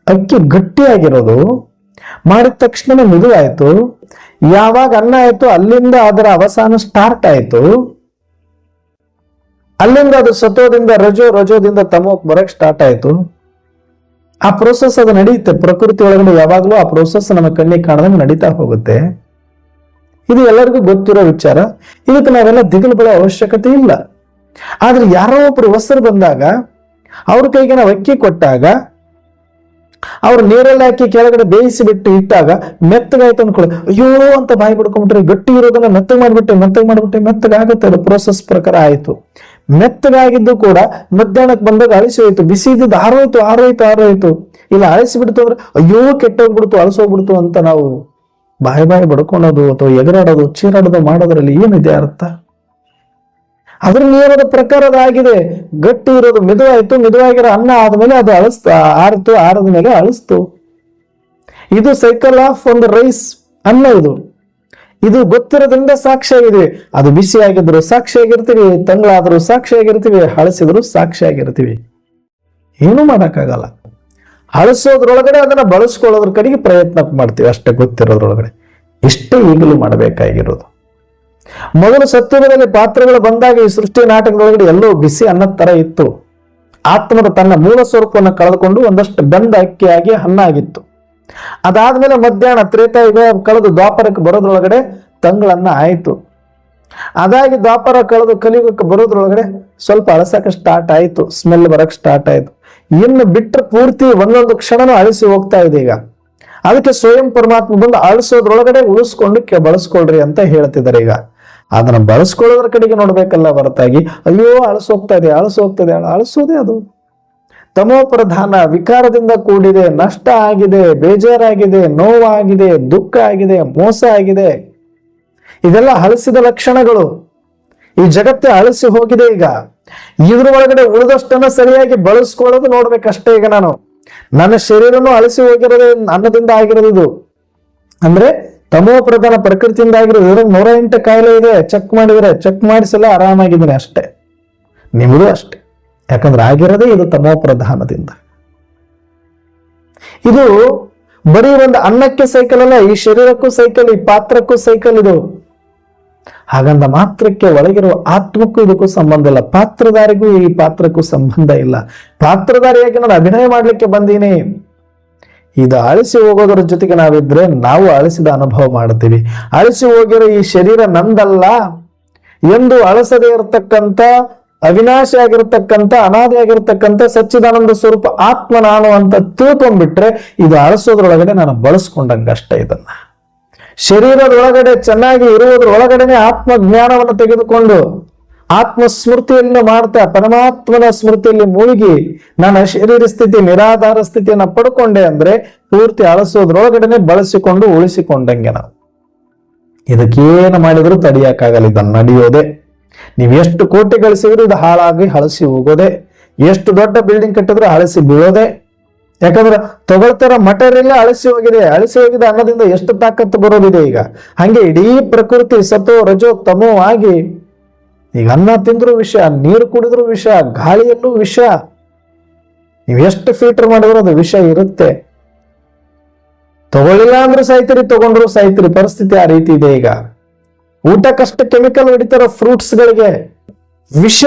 ಅಕ್ಕಿ ಗಟ್ಟಿಯಾಗಿರೋದು, ಮಾಡಿದ ತಕ್ಷಣ ಮಿದುವಾಯ್ತು. ಯಾವಾಗ ಅನ್ನ ಆಯ್ತು ಅಲ್ಲಿಂದ ಅದರ ಅವಸಾನ ಸ್ಟಾರ್ಟ್ ಆಯ್ತು. ಅಲ್ಲಿಂದ ಅದು ಸತ್ವದಿಂದ ರಜೋ, ರಜೋದಿಂದ ತಮೋಕ್ ಬರಕ್ ಸ್ಟಾರ್ಟ್ ಆಯ್ತು. ಆ ಪ್ರೋಸೆಸ್ ಅದು ನಡೆಯುತ್ತೆ. ಪ್ರಕೃತಿ ಒಳಗಡೆ ಯಾವಾಗಲೂ ಆ ಪ್ರೋಸೆಸ್ ನಮ್ಮ ಕಣ್ಣಿಗೆ ಕಾಣದಂಗೆ ನಡೀತಾ ಹೋಗುತ್ತೆ. ಇದು ಎಲ್ಲರಿಗೂ ಗೊತ್ತಿರೋ ವಿಚಾರ. ಇದಕ್ಕೆ ನಾವೆಲ್ಲ ದಿಗಿಲು ಬೀಳೋ ಅವಶ್ಯಕತೆ ಇಲ್ಲ. ಆದ್ರೆ ಯಾರೋ ಒಬ್ರು ಹೊಸರು ಬಂದಾಗ, ಅವ್ರ ಕೈಗೆ ನಾವು ಅಕ್ಕಿ ಕೊಟ್ಟಾಗ ಅವ್ರು ನೀರಲ್ಲಿ ಹಾಕಿ ಕೆಳಗಡೆ ಬೇಯಿಸಿ ಬಿಟ್ಟು ಇಟ್ಟಾಗ ಮೆತ್ತಗಾಯ್ತು ಅನ್ಕೊಳ್ಳಿ. ಅಯ್ಯೋ ಅಂತ ಬಾಯಿ ಬಿಡ್ಕೊಂಡ್ಬಿಟ್ರೆ ಗಟ್ಟಿ ಇರೋದನ್ನ ಮೆತ್ತಗೆ ಮೆತ್ತಗ್ ಮೆತ್ತಗೆ ಮೆತ್ತಗ ಮೆತ್ತಗಾಗುತ್ತೆ ಅದು ಪ್ರೋಸೆಸ್ ಪ್ರಕಾರ ಆಯ್ತು. ಮೆತ್ತಗಾಗಿದ್ದು ಕೂಡ ಮಧ್ಯಾಹ್ನಕ್ಕೆ ಬಂದಾಗ ಅಳಿಸಿ ಹೋಯ್ತು ಬಿಸಿ ಇದ್ದಿದ್ದು ಆರೋಯ್ತು ಆರೋಯ್ತು ಆರೋಯ್ತು. ಇಲ್ಲ ಅಳಿಸಿ ಬಿಡ್ತು ಅಂದ್ರೆ ಅಯ್ಯೋ ಕೆಟ್ಟೋಗ್ಬಿಡ್ತು, ಅಳಸೋಗ್ಬಿಡ್ತು ಅಂತ ನಾವು ಬಾಯಿ ಬಾಯಿ ಬಡ್ಕೊಳೋದು ಅಥವಾ ಎಗರಾಡೋದು, ಚೀರಾಡೋದು ಮಾಡೋದ್ರಲ್ಲಿ ಏನಿದೆ ಅರ್ಥ? ಅದ್ರ ನಿಯಮದ ಪ್ರಕಾರ ಅದಾಗಿದೆ ಗಟ್ಟಿ ಇರೋದು ಮೆದುವಾಯಿತು, ಮೆದುವಾಗಿರೋ ಅನ್ನ ಆದಮೇಲೆ ಅದು ಅಳಿಸ್ತು ಆರಿತು, ಆರದ ಮೇಲೆ ಅಳಿಸ್ತು. ಇದು ಸೈಕಲ್ ಆಫ್ ಒಂದು ರೈಸ್ ಅನ್ನ ಇದು. ಇದು ಗೊತ್ತಿರೋದ್ರಿಂದ ಸಾಕ್ಷಿಯಾಗಿದೆ. ಅದು ಬಿಸಿಯಾಗಿದ್ರು ಸಾಕ್ಷಿಯಾಗಿರ್ತೀವಿ, ತಂಗಳಾದರೂ ಸಾಕ್ಷಿಯಾಗಿರ್ತೀವಿ, ಹಳಸಿದ್ರು ಸಾಕ್ಷಿಯಾಗಿರ್ತೀವಿ. ಏನೂ ಮಾಡೋಕ್ಕಾಗಲ್ಲ. ಹಳಸೋದ್ರೊಳಗಡೆ ಅದನ್ನ ಬಳಸ್ಕೊಳ್ಳೋದ್ರ ಕಡೆಗೆ ಪ್ರಯತ್ನ ಮಾಡ್ತೀವಿ, ಅಷ್ಟೇ ಗೊತ್ತಿರೋದ್ರೊಳಗಡೆ. ಇಷ್ಟೇ ಈಗಲೂ ಮಾಡಬೇಕಾಗಿರೋದು. ಮೊದಲು ಸತ್ಯಮದಲ್ಲಿ ಪಾತ್ರಗಳು ಬಂದಾಗ ಈ ಸೃಷ್ಟಿ ನಾಟಕದೊಳಗಡೆ ಎಲ್ಲೋ ಬಿಸಿ ಅನ್ನದ ತರ ಇತ್ತು. ಆತ್ಮದ ತನ್ನ ಮೂಲ ಸ್ವರೂಪವನ್ನು ಕಳೆದುಕೊಂಡು ಒಂದಷ್ಟು ಬೆಂದ ಅಕ್ಕಿಯಾಗಿ ಹಣ್ಣಾಗಿತ್ತು. ಅದಾದ್ಮೇಲೆ ಮಧ್ಯಾಹ್ನ ತ್ರೇತಾಯುಗ ಕಳೆದು ದ್ವಾಪರಕ್ಕೆ ಬರೋದ್ರೊಳಗಡೆ ತಂಗಳನ್ನ ಆಯಿತು. ಅದಾಗಿ ದ್ವಾಪರ ಕಳೆದು ಕಲಿಯುಗಕ್ಕೆ ಬರೋದ್ರೊಳಗಡೆ ಸ್ವಲ್ಪ ಅಳಸಕ್ಕೆ ಸ್ಟಾರ್ಟ್ ಆಯಿತು ಸ್ಮೆಲ್ ಬರಕ್ಕೆ ಸ್ಟಾರ್ಟ್ ಆಯಿತು. ಇನ್ನು ಬಿಟ್ಟರೆ ಪೂರ್ತಿ ಒಂದೊಂದು ಕ್ಷಣನೂ ಅಳಿಸಿ ಹೋಗ್ತಾ ಇದೆ ಈಗ. ಅದಕ್ಕೆ ಸ್ವಯಂ ಪರಮಾತ್ಮ ಬಂದು ಅಳಿಸೋದ್ರೊಳಗಡೆ ಉಳಿಸ್ಕೊಂಡು ಬಳಸ್ಕೊಳ್ರಿ ಅಂತ ಹೇಳ್ತಿದ್ದಾರೆ ಈಗ. ಅದನ್ನ ಬಳಸ್ಕೊಳ್ಳೋದ್ರ ಕಡೆಗೆ ನೋಡಬೇಕಲ್ಲ ಹೊರತಾಗಿ. ಅಯ್ಯೋ, ಅಳಸೋಗ್ತಾ ಇದೆ ಅಳಸೋಗ್ತಾ ಇದೆ. ಅಳಸೋದೇ ಅದು. ತಮೋ ಪ್ರಧಾನ, ವಿಕಾರದಿಂದ ಕೂಡಿದೆ, ನಷ್ಟ ಆಗಿದೆ, ಬೇಜಾರಾಗಿದೆ, ನೋವಾಗಿದೆ, ದುಃಖ ಆಗಿದೆ, ಮೋಸ ಆಗಿದೆ. ಇದೆಲ್ಲ ಹಳಸಿದ ಲಕ್ಷಣಗಳು. ಈ ಜಗತ್ತೇ ಅಳಿಸಿ ಹೋಗಿದೆ ಈಗ. ಇದ್ರ ಒಳಗಡೆ ಉಳಿದಷ್ಟನ್ನ ಸರಿಯಾಗಿ ಬಳಸ್ಕೊಳ್ಳೋದು ನೋಡ್ಬೇಕಷ್ಟೇ ಈಗ ನಾನು. ನನ್ನ ಶರೀರನು ಅಳಿಸಿ ಹೋಗಿರೋದೇ ಅನ್ನದಿಂದ ಆಗಿರೋದು ಅಂದ್ರೆ ತಮೋ ಪ್ರಧಾನ ಪ್ರಕೃತಿಯಿಂದ ಆಗಿರೋ ಇದ್ರಲ್ಲಿ ನೂರ ಎಂಟು ಕಾಯಿಲೆ ಇದೆ. ಚೆಕ್ ಮಾಡಿದ್ರೆ ಚೆಕ್ ಮಾಡಿಸಲ್ಲ, ಆರಾಮಾಗಿದ್ದೀನಿ ಅಷ್ಟೇ. ನಿಮ್ಮದು ಅಷ್ಟೇ. ಯಾಕಂದ್ರೆ ಆಗಿರೋದೇ ಇದು ತಮೋ ಪ್ರಧಾನದಿಂದ. ಇದು ಬರೀ ಒಂದು ಅನ್ನಕ್ಕೆ ಸೈಕಲ್ ಅಲ್ಲ, ಈ ಶರೀರಕ್ಕೂ ಸೈಕಲ್ ಈ ಪಾತ್ರಕ್ಕೂ ಸೈಕಲ್ ಇದು. ಹಾಗಂದ ಮಾತ್ರಕ್ಕೆ ಒಳಗಿರುವ ಆತ್ಮಕ್ಕೂ ಇದಕ್ಕೂ ಸಂಬಂಧ ಇಲ್ಲ. ಪಾತ್ರಧಾರಿಗೂ ಈ ಪಾತ್ರಕ್ಕೂ ಸಂಬಂಧ ಇಲ್ಲ. ಪಾತ್ರಧಾರಿಯಾಗಿ ನಾನು ಅಭಿನಯ ಮಾಡ್ಲಿಕ್ಕೆ ಬಂದೀನಿ. ಇದು ಅಳಿಸಿ ಹೋಗೋದ್ರ ಜೊತೆಗೆ ನಾವಿದ್ರೆ ನಾವು ಅಳಿಸಿದ ಅನುಭವ ಮಾಡ್ತೀವಿ ಅಳಿಸಿ ಹೋಗಿರೋ ಈ ಶರೀರ ನಂದಲ್ಲ. ಎಂದು ಅಳಸದೆ ಇರತಕ್ಕಂತ ಅವಿನಾಶಿ ಆಗಿರ್ತಕ್ಕಂಥ, ಅನಾದಿ ಸಚ್ಚಿದಾನಂದ ಸ್ವರೂಪ ಆತ್ಮ ನಾನು ಅಂತ ತಿಳ್ಕೊಂಡ್ಬಿಟ್ರೆ ಇದು ಅಳಸೋದ್ರೊಳಗಡೆ ನಾನು ಬಳಸ್ಕೊಂಡಂಗಷ್ಟೇ ಇದನ್ನ. ಶರೀರದೊಳಗಡೆ ಚೆನ್ನಾಗಿ ಇರುವುದ್ರ ಒಳಗಡೆನೆ ಆತ್ಮ ಜ್ಞಾನವನ್ನು ತೆಗೆದುಕೊಂಡು ಆತ್ಮ ಸ್ಮೃತಿಯನ್ನು ಮಾಡ್ತಾ, ಪರಮಾತ್ಮನ ಸ್ಮೃತಿಯಲ್ಲಿ ಮುಳುಗಿ ನನ್ನ ಶರೀರ ಸ್ಥಿತಿ, ನಿರಾಧಾರ ಸ್ಥಿತಿಯನ್ನ ಪಡ್ಕೊಂಡೆ ಅಂದ್ರೆ ಪೂರ್ತಿ ಅಳಸೋದ್ರೊಳಗಡೆನೆ ಬಳಸಿಕೊಂಡು ಉಳಿಸಿಕೊಂಡಂಗೆ ನಾವು. ಇದಕ್ಕೇನು ಮಾಡಿದ್ರು ತಡಿಯಕ್ಕಾಗಲ್ಲ, ಇದನ್ನು ನಡೆಯೋದೆ. ನೀವು ಎಷ್ಟು ಕೋಟಿ ಗಳಿಸಿದ್ರು ಇದು ಹಾಳಾಗಿ ಹಳಸಿ ಹೋಗೋದೆ. ಎಷ್ಟು ದೊಡ್ಡ ಬಿಲ್ಡಿಂಗ್ ಕಟ್ಟಿದ್ರು ಹಳಸಿ ಬೀಳೋದೆ. ಯಾಕಂದ್ರೆ ತಗೊಳ್ತಾರ ಮಟೀರಿಯಲ್ ಅಳಿಸಿ ಹೋಗಿದೆ. ಅಳಿಸಿ ಹೋಗಿದೆ ಅನ್ನೋದಿಂದ ಎಷ್ಟು ತಾಕತ್ತು ಬರೋದಿದೆ ಈಗ? ಹಂಗೆ ಇಡೀ ಪ್ರಕೃತಿ ಸತೋ ರಜೋ ತಮೋ ಆಗಿ ಈಗ ಅನ್ನ ತಿಂದರೂ ವಿಷ, ನೀರು ಕುಡಿದ್ರೂ ವಿಷ, ಗಾಳಿಯಲ್ಲೂ ವಿಷ. ನೀವು ಎಷ್ಟು ಫಿಲ್ಟರ್ ಮಾಡಿದ್ರು ಅದು ವಿಷ ಇರುತ್ತೆ. ತಗೊಳ್ಳಿಲ್ಲ ಅಂದ್ರೆ ಸಾಯ್ತಿರಿ, ತಗೊಂಡ್ರು ಸಾಯ್ತಿರಿ. ಪರಿಸ್ಥಿತಿ ಆ ರೀತಿ ಇದೆ ಈಗ. ಊಟಕ್ಕಷ್ಟು ಕೆಮಿಕಲ್ ಹೊಡಿತಾರ ಫ್ರೂಟ್ಸ್ ಗಳಿಗೆ ವಿಷ.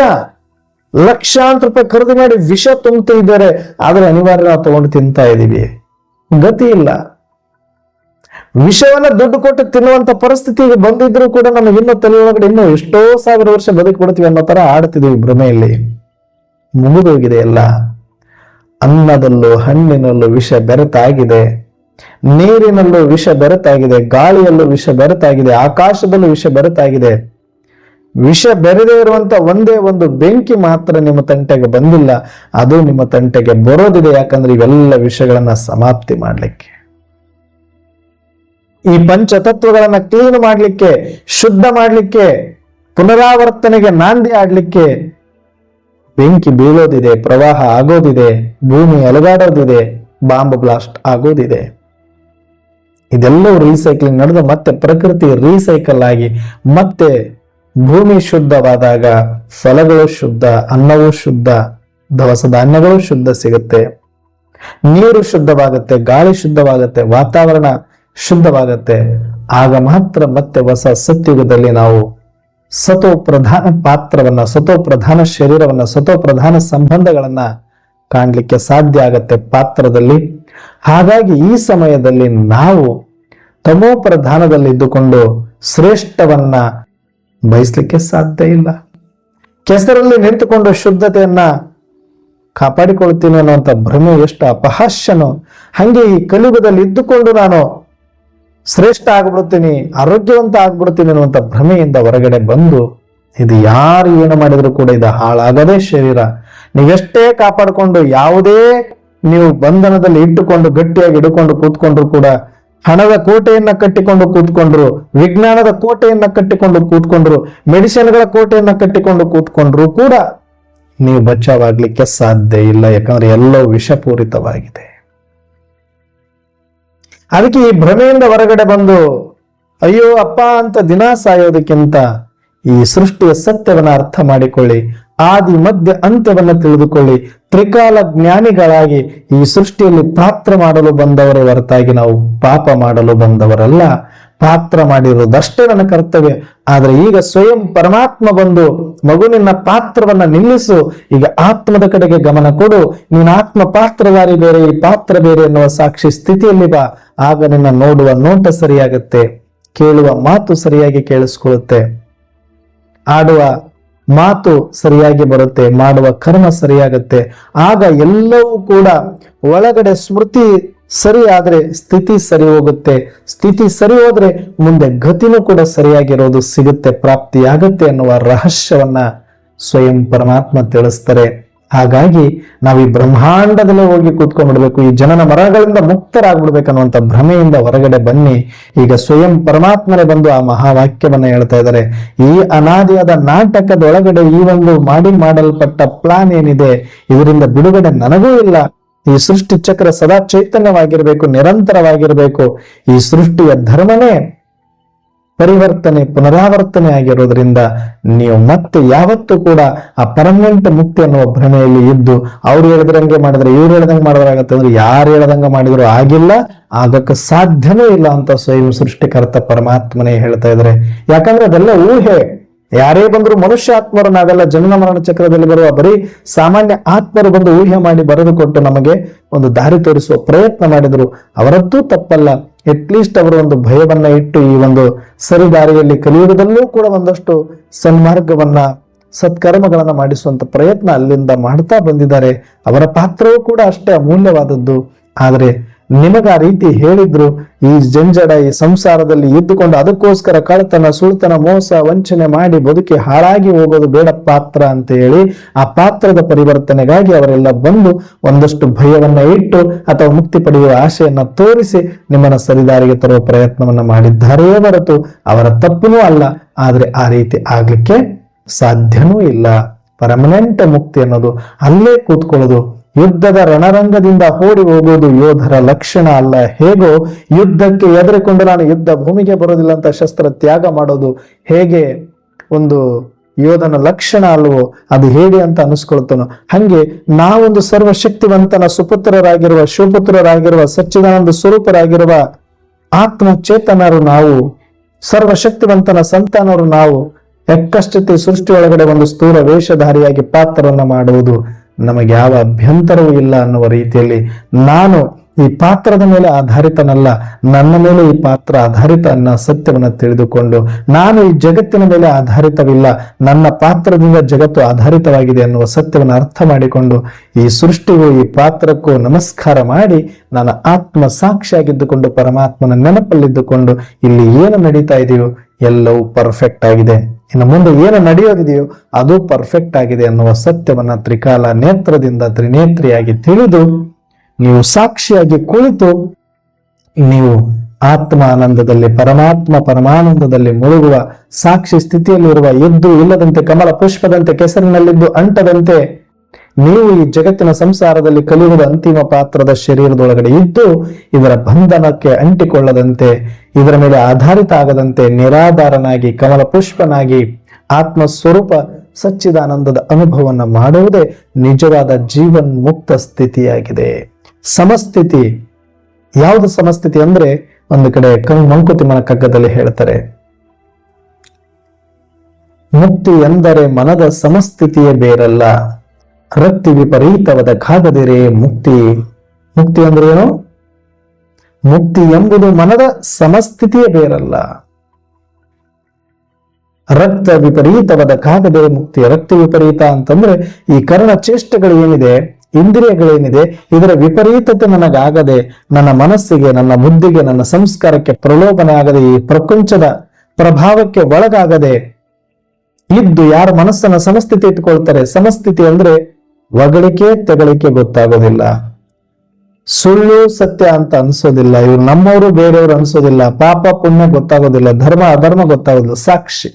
ಲಕ್ಷಾಂತರ ರೂಪಾಯಿ ಖರೀದಿ ಮಾಡಿ ವಿಷ ತುಂಬ್ತಾ ಇದ್ದಾರೆ ಆದ್ರೆ ಅನಿವಾರ್ಯ ನಾವು ತಗೊಂಡು ತಿಂತಾ ಇದೀವಿ. ಗತಿ ಇಲ್ಲ. ವಿಷವನ್ನ ದುಡ್ಡು ಕೊಟ್ಟು ತಿನ್ನುವಂತ ಪರಿಸ್ಥಿತಿ ಈಗ ಬಂದಿದ್ರು ಕೂಡ ನಮಗೆ ಇನ್ನೂ ತಲೆ ಒಳಗಡೆ ಇನ್ನೂ ಎಷ್ಟೋ ಸಾವಿರ ವರ್ಷ ಬದುಕಿ ಬಿಡ್ತೀವಿ ಅನ್ನೋ ತರ ಆಡ್ತಿದೀವಿ ಭ್ರಮೆಯಲ್ಲಿ. ಮುಗಿದೋಗಿದೆ ಎಲ್ಲ. ಅನ್ನದಲ್ಲೂ ಹಣ್ಣಿನಲ್ಲೂ ವಿಷ ಬೆರೆತಾಗಿದೆ. ನೀರಿನಲ್ಲೂ ವಿಷ ಬೆರೆತಾಗಿದೆ. ಗಾಳಿಯಲ್ಲೂ ವಿಷ ಬೆರೆತಾಗಿದೆ. ಆಕಾಶದಲ್ಲೂ ವಿಷ ಬೆರೆತಾಗಿದೆ. ವಿಷ ಬೆರೆದೇ ಇರುವಂತ ಒಂದೇ ಒಂದು ಬೆಂಕಿ ಮಾತ್ರ ನಿಮ್ಮ ತಂಟೆಗೆ ಬಂದಿಲ್ಲ. ಅದು ನಿಮ್ಮ ತಂಟೆಗೆ ಬರೋದಿದೆ. ಯಾಕಂದ್ರೆ ಇವೆಲ್ಲ ವಿಷಯಗಳನ್ನ ಸಮಾಪ್ತಿ ಮಾಡ್ಲಿಕ್ಕೆ. ಈ ಪಂಚತತ್ವಗಳನ್ನು ಕ್ಲೀನ್ ಮಾಡಲಿಕ್ಕೆ, ಶುದ್ಧ ಮಾಡಲಿಕ್ಕೆ, ಪುನರಾವರ್ತನೆಗೆ ನಾಂದಿ ಆಡ್ಲಿಕ್ಕೆ ಬೆಂಕಿ ಬೀಳೋದಿದೆ, ಪ್ರವಾಹ ಆಗೋದಿದೆ, ಭೂಮಿ ಅಲಗಾಡೋದಿದೆ, ಬಾಂಬ್ ಬ್ಲಾಸ್ಟ್ ಆಗೋದಿದೆ. ಇದೆಲ್ಲವೂ ರೀಸೈಕ್ಲಿಂಗ್ ನಡೆದು ಮತ್ತೆ ಪ್ರಕೃತಿ ರೀಸೈಕಲ್ ಆಗಿ ಮತ್ತೆ ಭೂಮಿ ಶುದ್ಧವಾದಾಗ ಫಲಗಳು ಶುದ್ಧ, ಅನ್ನವೂ ಶುದ್ಧ, ದವಸ ಧಾನ್ಯಗಳು ಶುದ್ಧ ಸಿಗುತ್ತೆ. ನೀರು ಶುದ್ಧವಾಗುತ್ತೆ, ಗಾಳಿ ಶುದ್ಧವಾಗುತ್ತೆ, ವಾತಾವರಣ ಶುದ್ಧವಾಗುತ್ತೆ. ಆಗ ಮಾತ್ರ ಮತ್ತೆ ಹೊಸ ಸತ್ಯುಗದಲ್ಲಿ ನಾವು ಸತೋ ಪ್ರಧಾನ ಪಾತ್ರವನ್ನ ಸತೋ ಪ್ರಧಾನ ಶರೀರವನ್ನ ಸತೋ ಪ್ರಧಾನ ಸಂಬಂಧಗಳನ್ನ ಕಾಣಲಿಕ್ಕೆ ಸಾಧ್ಯ ಆಗತ್ತೆ ಪಾತ್ರದಲ್ಲಿ. ಹಾಗಾಗಿ ಈ ಸಮಯದಲ್ಲಿ ನಾವು ತಮೋ ಪ್ರಧಾನದಲ್ಲಿ ಇದ್ದುಕೊಂಡು ಶ್ರೇಷ್ಠವನ್ನ ಬಯಸ್ಲಿಕ್ಕೆ ಸಾಧ್ಯ ಇಲ್ಲ. ಕೆಸರಲ್ಲಿ ನಿಂತುಕೊಂಡು ಶುದ್ಧತೆಯನ್ನ ಕಾಪಾಡಿಕೊಳ್ತೀನಿ ಅನ್ನುವಂಥ ಭ್ರಮೆ ಎಷ್ಟು ಅಪಹಾಸ್ಯನೋ, ಹಂಗೆ ಈ ಕಲಿಯುಗದಲ್ಲಿ ಇದ್ದುಕೊಂಡು ನಾನು ಶ್ರೇಷ್ಠ ಆಗ್ಬಿಡ್ತೀನಿ, ಆರೋಗ್ಯವಂತ ಆಗ್ಬಿಡ್ತೀನಿ ಅನ್ನುವಂಥ ಭ್ರಮೆಯಿಂದ ಹೊರಗಡೆ ಬಂದು ಇದು ಯಾರು ಏನು ಮಾಡಿದ್ರು ಕೂಡ ಇದು ಹಾಳಾಗದೇ ಶರೀರ. ನೀವೆಷ್ಟೇ ಕಾಪಾಡಿಕೊಂಡು ಯಾವುದೇ ನೀವು ಬಂಧನದಲ್ಲಿ ಇಟ್ಟುಕೊಂಡು, ಗಟ್ಟಿಯಾಗಿ ಇಟ್ಟುಕೊಂಡು ಕೂತ್ಕೊಂಡ್ರು ಕೂಡ, ಹಣದ ಕೋಟೆಯನ್ನ ಕಟ್ಟಿಕೊಂಡು ಕೂತ್ಕೊಂಡ್ರು, ವಿಜ್ಞಾನದ ಕೋಟೆಯನ್ನ ಕಟ್ಟಿಕೊಂಡು ಕೂತ್ಕೊಂಡ್ರು, ಮೆಡಿಸಿನ್ಗಳ ಕೋಟೆಯನ್ನ ಕಟ್ಟಿಕೊಂಡು ಕೂತ್ಕೊಂಡ್ರು ಕೂಡ ನೀವು ಬಚಾವಾಗ್ಲಿಕ್ಕೆ ಸಾಧ್ಯ ಇಲ್ಲ. ಯಾಕಂದ್ರೆ ಎಲ್ಲವೂ ವಿಷಪೂರಿತವಾಗಿದೆ. ಅದಕ್ಕೆ ಈ ಭ್ರಮೆಯಿಂದ ಹೊರಗಡೆ ಬಂದು, ಅಯ್ಯೋ ಅಪ್ಪ ಅಂತ ದಿನ ಸಾಯೋದಕ್ಕಿಂತ ಈ ಸೃಷ್ಟಿಯ ಸತ್ಯವನ್ನು ಅರ್ಥ ಮಾಡಿಕೊಳ್ಳಿ, ಆದಿ ಮಧ್ಯ ಅಂತ್ಯವನ್ನ ತಿಳಿದುಕೊಳ್ಳಿ, ತ್ರಿಕಾಲ ಜ್ಞಾನಿಗಳಾಗಿ ಈ ಸೃಷ್ಟಿಯಲ್ಲಿ ಪಾತ್ರ ಮಾಡಲು ಬಂದವರೇ ಹೊರತಾಗಿ ನಾವು ಪಾಪ ಮಾಡಲು ಬಂದವರಲ್ಲ. ಪಾತ್ರ ಮಾಡಿರುವುದಷ್ಟೇ ನನ್ನ ಕರ್ತವ್ಯ. ಆದ್ರೆ ಈಗ ಸ್ವಯಂ ಪರಮಾತ್ಮ ಬಂದು ಮಗುವಿನ ಪಾತ್ರವನ್ನ ನಿಲ್ಲಿಸು. ಈಗ ಆತ್ಮದ ಕಡೆಗೆ ಗಮನ ಕೊಡು. ನೀನು ಆತ್ಮ ಪಾತ್ರಧಾರಿ ಬೇರೆ, ಈ ಪಾತ್ರ ಬೇರೆ ಎನ್ನುವ ಸಾಕ್ಷಿ ಸ್ಥಿತಿಯಲ್ಲಿ ಬಾ. ಆಗ ನಿನ್ನ ನೋಡುವ ನೋಟ ಸರಿಯಾಗುತ್ತೆ. ಕೇಳುವ ಮಾತು ಸರಿಯಾಗಿ ಕೇಳಿಸ್ಕೊಳ್ಳುತ್ತೆ. ಆಡುವ ಮಾತು ಸರಿಯಾಗಿ ಬರುತ್ತೆ. ಮಾಡುವ ಕರ್ಮ ಸರಿಯಾಗುತ್ತೆ. ಆಗ ಎಲ್ಲವೂ ಕೂಡ ಒಳಗಡೆ ಸ್ಮೃತಿ ಸರಿ ಆದ್ರೆ ಸ್ಥಿತಿ ಸರಿ ಹೋಗುತ್ತೆ. ಸ್ಥಿತಿ ಸರಿ ಹೋದ್ರೆ ಮುಂದೆ ಗತಿನೂ ಕೂಡ ಸರಿಯಾಗಿರೋದು ಸಿಗುತ್ತೆ, ಪ್ರಾಪ್ತಿಯಾಗುತ್ತೆ ಅನ್ನುವ ರಹಸ್ಯವನ್ನ ಸ್ವಯಂ ಪರಮಾತ್ಮ ತಿಳಿಸ್ತಾರೆ. ಹಾಗಾಗಿ ನಾವು ಈ ಬ್ರಹ್ಮಾಂಡದಲ್ಲೇ ಹೋಗಿ ಕೂತ್ಕೊಂಡ್ಬಿಡ್ಬೇಕು, ಈ ಜನನ ಮರಗಳಿಂದ ಮುಕ್ತರಾಗ್ಬಿಡ್ಬೇಕನ್ನುವಂತ ಭ್ರಮೆಯಿಂದ ಹೊರಗಡೆ ಬನ್ನಿ. ಈಗ ಸ್ವಯಂ ಪರಮಾತ್ಮನೇ ಬಂದು ಆ ಮಹಾವಾಕ್ಯವನ್ನ ಹೇಳ್ತಾ ಇದ್ದಾರೆ ಈ ಅನಾದಿಯಾದ ನಾಟಕದ ಒಳಗಡೆ ಈ ಒಂದು ಮಾಡಿ ಮಾಡಲ್ಪಟ್ಟ ಪ್ಲಾನ್ ಏನಿದೆ, ಇದರಿಂದ ಬಿಡುಗಡೆ ನನಗೂ ಇಲ್ಲ. ಈ ಸೃಷ್ಟಿ ಚಕ್ರ ಸದಾ ಚೈತನ್ಯವಾಗಿರಬೇಕು, ನಿರಂತರವಾಗಿರಬೇಕು. ಈ ಸೃಷ್ಟಿಯ ಧರ್ಮನೇ ಪರಿವರ್ತನೆ, ಪುನರಾವರ್ತನೆ ಆಗಿರೋದ್ರಿಂದ ನೀವು ಮತ್ತೆ ಯಾವತ್ತೂ ಕೂಡ ಆ ಪರ್ಮನೆಂಟ್ ಮುಕ್ತಿ ಅನ್ನುವ ಭ್ರಮೆಯಲ್ಲಿ ಇದ್ದು, ಅವ್ರು ಹೇಳಿದ್ರಂಗೆ ಮಾಡಿದ್ರೆ, ಇವ್ರು ಹೇಳ್ದಂಗೆ ಮಾಡಿದ್ರಾಗತ್ತೆ ಅಂದ್ರೆ ಯಾರು ಹೇಳ್ದಂಗ ಮಾಡಿದ್ರು ಆಗಿಲ್ಲ ಆಗಕ್ಕೆ ಸಾಧ್ಯನೇ ಇಲ್ಲ ಅಂತ ಸ್ವಯಂ ಸೃಷ್ಟಿಕರ್ತ ಪರಮಾತ್ಮನೇ ಹೇಳ್ತಾ ಇದ್ರೆ ಯಾಕಂದ್ರೆ ಅದೆಲ್ಲ ಊಹೆ. ಯಾರೇ ಬಂದರೂ ಮನುಷ್ಯ ಆತ್ಮರು ನಾವೆಲ್ಲ ಜನನ ಮರಣ ಚಕ್ರದಲ್ಲಿ ಬರುವ ಬರೀ ಸಾಮಾನ್ಯ ಆತ್ಮರು ಬಂದು ಊಹೆ ಮಾಡಿ ಬರೆದುಕೊಟ್ಟು ನಮಗೆ ಒಂದು ದಾರಿ ತೋರಿಸುವ ಪ್ರಯತ್ನ ಮಾಡಿದರು ಅವರದ್ದೂ ತಪ್ಪಲ್ಲ. ಅಟ್ಲೀಸ್ಟ್ ಅವರು ಒಂದು ಭಯವನ್ನ ಇಟ್ಟು ಈ ಒಂದು ಸರಿ ದಾರಿಯಲ್ಲಿ ಕಲಿಯುವುದಲ್ಲೂ ಕೂಡ ಒಂದಷ್ಟು ಸನ್ಮಾರ್ಗವನ್ನ, ಸತ್ಕರ್ಮಗಳನ್ನ ಮಾಡಿಸುವಂತ ಪ್ರಯತ್ನ ಅಲ್ಲಿಂದ ಮಾಡ್ತಾ ಬಂದಿದ್ದಾರೆ. ಅವರ ಪಾತ್ರವೂ ಕೂಡ ಅಷ್ಟೇ ಅಮೂಲ್ಯವಾದದ್ದು. ಆದ್ರೆ ನಿಮಗ ರೀತಿ ಹೇಳಿದ್ರು ಈ ಜಂಜಡ ಈ ಸಂಸಾರದಲ್ಲಿ ಇದ್ದುಕೊಂಡು ಅದಕ್ಕೋಸ್ಕರ ಕಳತನ ಸುಳ್ತನ, ಮೋಸ, ವಂಚನೆ ಮಾಡಿ ಬದುಕಿ ಹಾಳಾಗಿ ಹೋಗೋದು ಬೇಡ ಪಾತ್ರ ಅಂತ ಹೇಳಿ ಆ ಪಾತ್ರದ ಪರಿವರ್ತನೆಗಾಗಿ ಅವರೆಲ್ಲ ಬಂದು ಒಂದಷ್ಟು ಭಯವನ್ನ ಇಟ್ಟು ಅಥವಾ ಮುಕ್ತಿ ಪಡೆಯುವ ಆಶೆಯನ್ನ ತೋರಿಸಿ ನಿಮ್ಮನ್ನ ಸರಿದಾರಿಗೆ ತರುವ ಪ್ರಯತ್ನವನ್ನ ಮಾಡಿದ್ದಾರೆಯೇ ಹೊರತು ಅವರ ತಪ್ಪನೂ ಅಲ್ಲ. ಆದ್ರೆ ಆ ರೀತಿ ಆಗ್ಲಿಕ್ಕೆ ಸಾಧ್ಯನೂ ಇಲ್ಲ. ಪರ್ಮನೆಂಟ್ ಮುಕ್ತಿ ಅನ್ನೋದು ಅಲ್ಲೇ ಕೂತ್ಕೊಳ್ಳೋದು ಯುದ್ಧದ ರಣರಂಗದಿಂದ ಓಡಿ ಹೋಗುವುದು ಯೋಧರ ಲಕ್ಷಣ ಅಲ್ಲ. ಹೇಗೋ ಯುದ್ಧಕ್ಕೆ ಎದುರಿಕೊಂಡು ನಾನು ಯುದ್ಧ ಭೂಮಿಗೆ ಬರೋದಿಲ್ಲ ಅಂತ ಶಸ್ತ್ರ ತ್ಯಾಗ ಮಾಡೋದು ಹೇಗೆ ಒಂದು ಯೋಧನ ಲಕ್ಷಣ ಅಲ್ವೋ? ಅದು ಹೇಗೆ ಅಂತ ಅನಿಸ್ಕೊಳ್ತಾನೋ. ಹಂಗೆ ನಾವೊಂದು ಸರ್ವಶಕ್ತಿವಂತನ ಸುಪುತ್ರರಾಗಿರುವ, ಶಿವಪುತ್ರರಾಗಿರುವ, ಸಚ್ಚಿದಾನಂದ ಸ್ವರೂಪರಾಗಿರುವ ಆತ್ಮ ಚೇತನರು ನಾವು, ಸರ್ವಶಕ್ತಿವಂತನ ಸಂತಾನರು ನಾವು ಎಕ್ಕಷ್ಟತೆ ಸೃಷ್ಟಿಯೊಳಗಡೆ ಒಂದು ಸ್ಥೂಲ ವೇಷಧಾರಿಯಾಗಿ ಪಾತ್ರವನ್ನ ಮಾಡುವುದು. ನಮಗೆ ಯಾವ ಅಭ್ಯಂತರವೂ ಇಲ್ಲ ಅನ್ನುವ ರೀತಿಯಲ್ಲಿ ನಾನು ಈ ಪಾತ್ರದ ಮೇಲೆ ಆಧಾರಿತನಲ್ಲ, ನನ್ನ ಮೇಲೆ ಈ ಪಾತ್ರ ಆಧಾರಿತ ಅನ್ನೋ ಸತ್ಯವನ್ನು ತಿಳಿದುಕೊಂಡು ನಾನು ಈ ಜಗತ್ತಿನ ಮೇಲೆ ಆಧಾರಿತವಿಲ್ಲ, ನನ್ನ ಪಾತ್ರದಿಂದ ಜಗತ್ತು ಆಧಾರಿತವಾಗಿದೆ ಅನ್ನುವ ಸತ್ಯವನ್ನು ಅರ್ಥ ಮಾಡಿಕೊಂಡು ಈ ಸೃಷ್ಟಿಗೂ, ಈ ಪಾತ್ರಕ್ಕೂ ನಮಸ್ಕಾರ ಮಾಡಿ ನನ್ನ ಆತ್ಮ ಸಾಕ್ಷಿಯಾಗಿದ್ದುಕೊಂಡು, ಪರಮಾತ್ಮನ ನೆನಪಲ್ಲಿದ್ದುಕೊಂಡು ಇಲ್ಲಿ ಏನು ನಡೀತಾ ಇದೆಯೋ ಎಲ್ಲವೂ ಪರ್ಫೆಕ್ಟ್ ಆಗಿದೆ. ಇನ್ನು ಮುಂದೆ ಏನು ನಡೆಯೋದಿದೆಯೋ ಅದು ಪರ್ಫೆಕ್ಟ್ ಆಗಿದೆ ಅನ್ನುವ ಸತ್ಯವನ್ನ ತ್ರಿಕಾಲ ನೇತ್ರದಿಂದ ತ್ರಿನೇತ್ರಿಯಾಗಿ ತಿಳಿದು ನೀವು ಸಾಕ್ಷಿಯಾಗಿ ಕುಳಿತು ನೀವು ಆತ್ಮ ಆನಂದದಲ್ಲಿ ಪರಮಾತ್ಮ ಪರಮಾನಂದದಲ್ಲಿ ಮುಳುಗುವ ಸಾಕ್ಷಿ ಸ್ಥಿತಿಯಲ್ಲಿರುವ ಎದ್ದು ಇಲ್ಲದಂತೆ ಕಮಲ ಪುಷ್ಪದಂತೆ ಕೆಸರಿನಲ್ಲಿದ್ದು ಅಂಟದಂತೆ ನೀವು ಈ ಜಗತ್ತಿನ ಸಂಸಾರದಲ್ಲಿ ಕಲಿಯುವುದು ಅಂತಿಮ ಪಾತ್ರದ ಶರೀರದೊಳಗಡೆ ಇದ್ದು, ಇದರ ಬಂಧನಕ್ಕೆ ಅಂಟಿಕೊಳ್ಳದಂತೆ, ಇದರ ಮೇಲೆ ಆಧಾರಿತ ಆಗದಂತೆ ನಿರಾಧಾರನಾಗಿ, ಕಮಲ ಪುಷ್ಪನಾಗಿ ಆತ್ಮ ಸ್ವರೂಪ ಸಚ್ಚಿದಾನಂದದ ಅನುಭವವನ್ನ ಮಾಡುವುದೇ ನಿಜವಾದ ಜೀವನ್ ಮುಕ್ತ ಸ್ಥಿತಿಯಾಗಿದೆ. ಸಮಸ್ಥಿತಿ, ಯಾವುದು ಸಮಸ್ಥಿತಿ ಅಂದ್ರೆ ಒಂದು ಕಡೆ ಕಂ ಮಂಕುತಿಮ್ಮನ ಕಗ್ಗದಲ್ಲಿ ಹೇಳ್ತಾರೆ. ಮುಕ್ತಿ ಎಂದರೆ ಮನದ ಸಮಸ್ಥಿತಿಯೇ ಬೇರಲ್ಲ. ರಕ್ತಿ ವಿಪರೀತವಾದ ಕಾಗದಿರೆ ಮುಕ್ತಿ. ಮುಕ್ತಿ ಅಂದ್ರೆ ಏನು? ಮುಕ್ತಿ ಎಂಬುದು ಮನದ ಸಮಸ್ಥಿತಿಯೇ ಬೇರಲ್ಲ. ರಕ್ತ ವಿಪರೀತವಾದ ಕಾಗದೆ ಮುಕ್ತಿ ರಕ್ತ ವಿಪರೀತ ಅಂತಂದ್ರೆ ಈ ಕರ್ಣ ಚೇಷ್ಟೆಗಳು ಏನಿದೆ ಇಂದ್ರಿಯಗಳೇನಿದೆ, ಇದರ ವಿಪರೀತತೆ ನನಗಾಗದೆ, ನನ್ನ ಮನಸ್ಸಿಗೆ, ನನ್ನ ಬುದ್ಧಿಗೆ, ನನ್ನ ಸಂಸ್ಕಾರಕ್ಕೆ ಪ್ರಲೋಭನೆ ಆಗದೆ ಈ ಪ್ರಪಂಚದ ಪ್ರಭಾವಕ್ಕೆ ಒಳಗಾಗದೆ, ಇದ್ದು ಯಾರ ಮನಸ್ಸನ್ನ ಸಮಸ್ಥಿತಿ ಇಟ್ಕೊಳ್ತಾರೆ ಸಮಸ್ಥಿತಿ ಅಂದ್ರೆ ಒಗಳಿಕೆ ತೆಗಳಿಕೆ ಗೊತ್ತಾಗೋದಿಲ್ಲ. ಸುಳ್ಳು ಸತ್ಯ ಅಂತ ಅನ್ಸೋದಿಲ್ಲ, ಇವ್ರು ನಮ್ಮವರು ಬೇರೆಯವರು ಅನ್ಸೋದಿಲ್ಲ, ಪಾಪ ಪುಣ್ಯ ಗೊತ್ತಾಗೋದಿಲ್ಲ, ಧರ್ಮ ಅಧರ್ಮ ಗೊತ್ತಾಗೋದಿಲ್ಲ, ಸಾಕ್ಷಿ.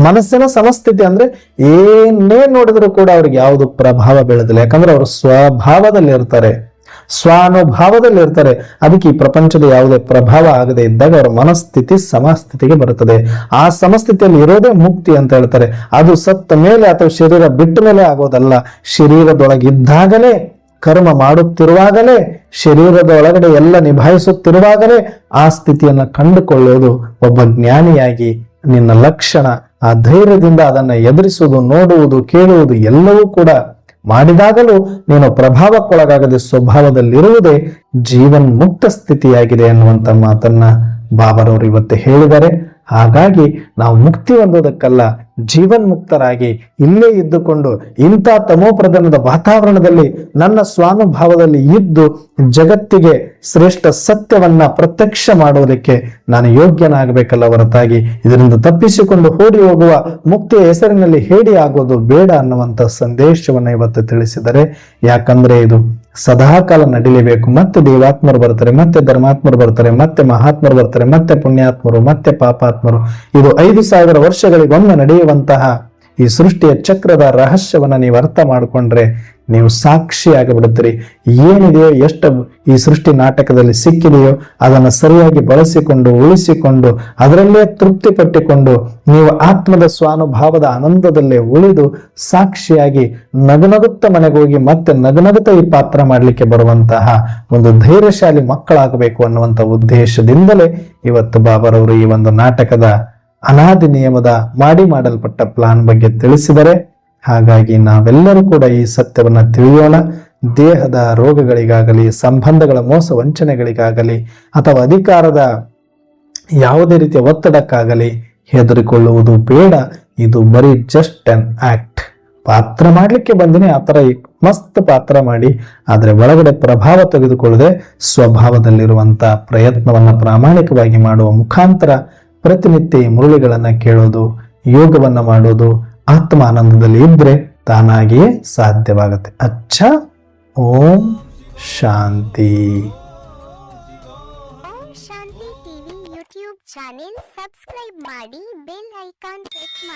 ಮನಸ್ಸಿನ ಸಮಸ್ಥಿತಿ ಅಂದ್ರೆ ಏನೇ ನೋಡಿದ್ರು ಕೂಡ ಅವ್ರಿಗೆ ಯಾವುದು ಪ್ರಭಾವ ಬೀಳೋದಿಲ್ಲ. ಯಾಕಂದ್ರೆ ಅವರು ಸ್ವಭಾವದಲ್ಲಿ ಇರ್ತಾರೆ ಸ್ವಾನುಭಾವದಲ್ಲಿ ಇರ್ತಾರೆ ಅದಕ್ಕೆ ಈ ಪ್ರಪಂಚದ ಯಾವುದೇ ಪ್ರಭಾವ ಆಗದೆ ಇದ್ದಾಗ ಅವರ ಮನಸ್ಥಿತಿ ಸಮಸ್ಥಿತಿಗೆ ಬರುತ್ತದೆ. ಆ ಸಮಸ್ಥಿತಿಯಲ್ಲಿ ಇರೋದೇ ಮುಕ್ತಿ ಅಂತ ಹೇಳ್ತಾರೆ. ಅದು ಸತ್ತ ಮೇಲೆ ಅಥವಾ ಶರೀರ ಬಿಟ್ಟ ಮೇಲೆ ಆಗೋದಲ್ಲ. ಶರೀರದೊಳಗಿದ್ದಾಗಲೇ, ಕರ್ಮ ಮಾಡುತ್ತಿರುವಾಗಲೇ ಶರೀರದ ಒಳಗಡೆ ಎಲ್ಲ ನಿಭಾಯಿಸುತ್ತಿರುವಾಗಲೇ ಆ ಸ್ಥಿತಿಯನ್ನ ಕಂಡುಕೊಳ್ಳುವುದು ಒಬ್ಬ ಜ್ಞಾನಿಯಾಗಿ ನಿನ್ನ ಲಕ್ಷಣ. ಆ ಧೈರ್ಯದಿಂದ ಅದನ್ನ ಎದುರಿಸುವುದು, ನೋಡುವುದು, ಕೇಳುವುದು ಎಲ್ಲವೂ ಕೂಡ ಮಾಡಿದಾಗಲೂ ನೀನು ಪ್ರಭಾವಕ್ಕೊಳಗಾಗದೆ ಸ್ವಭಾವದಲ್ಲಿರುವುದೇ ಜೀವನ್ ಮುಕ್ತ ಸ್ಥಿತಿಯಾಗಿದೆ ಅನ್ನುವಂತ ಮಾತನ್ನ ಬಾಬರವರು ಇವತ್ತು ಹೇಳಿದ್ದಾರೆ. ಹಾಗಾಗಿ ನಾವು ಮುಕ್ತಿ ಹೊಂದೋದಕ್ಕಲ್ಲ ಜೀವನ್ ಮುಕ್ತರಾಗಿ ಇಲ್ಲೇ ಇದ್ದುಕೊಂಡು ಇಂಥ ತಮೋಪ್ರಧಾನದ ವಾತಾವರಣದಲ್ಲಿ ನನ್ನ ಸ್ವಾನುಭಾವದಲ್ಲಿ ಇದ್ದು ಜಗತ್ತಿಗೆ ಶ್ರೇಷ್ಠ ಸತ್ಯವನ್ನ ಪ್ರತ್ಯಕ್ಷ ಮಾಡುವುದಕ್ಕೆ ನಾನು ಯೋಗ್ಯನಾಗಬೇಕಲ್ಲ ಹೊರತಾಗಿ ಇದರಿಂದ ತಪ್ಪಿಸಿಕೊಂಡು ಓಡಿ ಹೋಗುವ ಮುಕ್ತಿಯ ಹೆಸರಿನಲ್ಲಿ ಹೇಡಿ ಆಗೋದು ಬೇಡ ಅನ್ನುವಂತ ಸಂದೇಶವನ್ನ ಇವತ್ತು ತಿಳಿಸಿದರೆ, ಯಾಕಂದ್ರೆ ಇದು ಸದಾಕಾಲ ನಡಿಲೇಬೇಕು. ಮತ್ತೆ ದೇವಾತ್ಮರು ಬರ್ತಾರೆ, ಮತ್ತೆ ಧರ್ಮಾತ್ಮರು ಬರ್ತಾರೆ, ಮತ್ತೆ ಮಹಾತ್ಮರು ಬರ್ತಾರೆ, ಮತ್ತೆ ಪುಣ್ಯಾತ್ಮರು, ಮತ್ತೆ ಪಾಪಾತ್ಮರು. ಇದು ಐದು ಸಾವಿರ ವರ್ಷಗಳಿಗೊಮ್ಮೆ ನಡೆಯುವಂತಹ ಈ ಸೃಷ್ಟಿಯ ಚಕ್ರದ ರಹಸ್ಯವನ್ನು ನೀವು ಅರ್ಥ ಮಾಡಿಕೊಂಡ್ರೆ ನೀವು ಸಾಕ್ಷಿಯಾಗಿ ಬಿಡುತ್ತೀರಿ ಏನಿದೆಯೋ ಎಷ್ಟು ಈ ಸೃಷ್ಟಿ ನಾಟಕದಲ್ಲಿ ಸಿಕ್ಕಿದೆಯೋ ಅದನ್ನು ಸರಿಯಾಗಿ ಬಳಸಿಕೊಂಡು, ಉಳಿಸಿಕೊಂಡು, ಅದರಲ್ಲೇ ತೃಪ್ತಿ ಪಟ್ಟಿಕೊಂಡು ನೀವು ಆತ್ಮದ ಸ್ವಾನುಭಾವದ ಆನಂದದಲ್ಲೇ ಉಳಿದು ಸಾಕ್ಷಿಯಾಗಿ ನಗುನಗುತ್ತ ಮನೆಗೆ ಹೋಗಿ ಮತ್ತೆ ನಗುನಗುತ್ತ ಈ ಪಾತ್ರ ಮಾಡಲಿಕ್ಕೆ ಬರುವಂತಹ ಒಂದು ಧೈರ್ಯಶಾಲಿ ಮಕ್ಕಳಾಗಬೇಕು ಅನ್ನುವಂಥ ಉದ್ದೇಶದಿಂದಲೇ ಇವತ್ತು ಬಾಬರವರು ಈ ಒಂದು ನಾಟಕದ ಅನಾದಿ ನಿಯಮದ ಮಾಡಿ ಮಾಡಲ್ಪಟ್ಟ ಪ್ಲಾನ್ ಬಗ್ಗೆ ತಿಳಿಸಿದರೆ ಹಾಗಾಗಿ ನಾವೆಲ್ಲರೂ ಕೂಡ ಈ ಸತ್ಯವನ್ನು ತಿಳಿಯೋಣ. ದೇಹದ ರೋಗಗಳಿಗಾಗಲಿ, ಸಂಬಂಧಗಳ ಮೋಸ ವಂಚನೆಗಳಿಗಾಗಲಿ, ಅಥವಾ ಅಧಿಕಾರದ ಯಾವುದೇ ರೀತಿಯ ಒತ್ತಡಕ್ಕಾಗಲಿ ಹೆದರಿಕೊಳ್ಳುವುದು ಬೇಡ. ಇದು ಬರೀ ಜಸ್ಟ್ ಅನ್ ಆಕ್ಟ್ ಪಾತ್ರ ಮಾಡಲಿಕ್ಕೆ ಬಂದಿನಿ, ಆ ಥರ ಮಸ್ತ್ ಪಾತ್ರ ಮಾಡಿ. ಆದರೆ ಒಳಗಡೆ ಪ್ರಭಾವ ತೆಗೆದುಕೊಳ್ಳದೆ ಸ್ವಭಾವದಲ್ಲಿರುವಂಥ ಪ್ರಯತ್ನವನ್ನು ಪ್ರಾಮಾಣಿಕವಾಗಿ ಮಾಡುವ ಮುಖಾಂತರ ಪ್ರತಿನಿತ್ಯ ಈ ಮುರುಳಿಗಳನ್ನ ಕೇಳೋದು, ಯೋಗವನ್ನು ಮಾಡೋದು ಆತ್ಮ ಆನಂದದಲ್ಲಿ ಇದ್ದರೆ ತಾನಾಗಿಯೇ ಸಾಧ್ಯವಾಗುತ್ತೆ. ಅಚ್ಚ, ಓಂ ಶಾಂತಿ. Shanti TV YouTube channel subscribe ಮಾಡಿ ಬೆಲ್ ಐಕಾನ್ ಪ್ರೆಸ್ ಮಾಡಿ.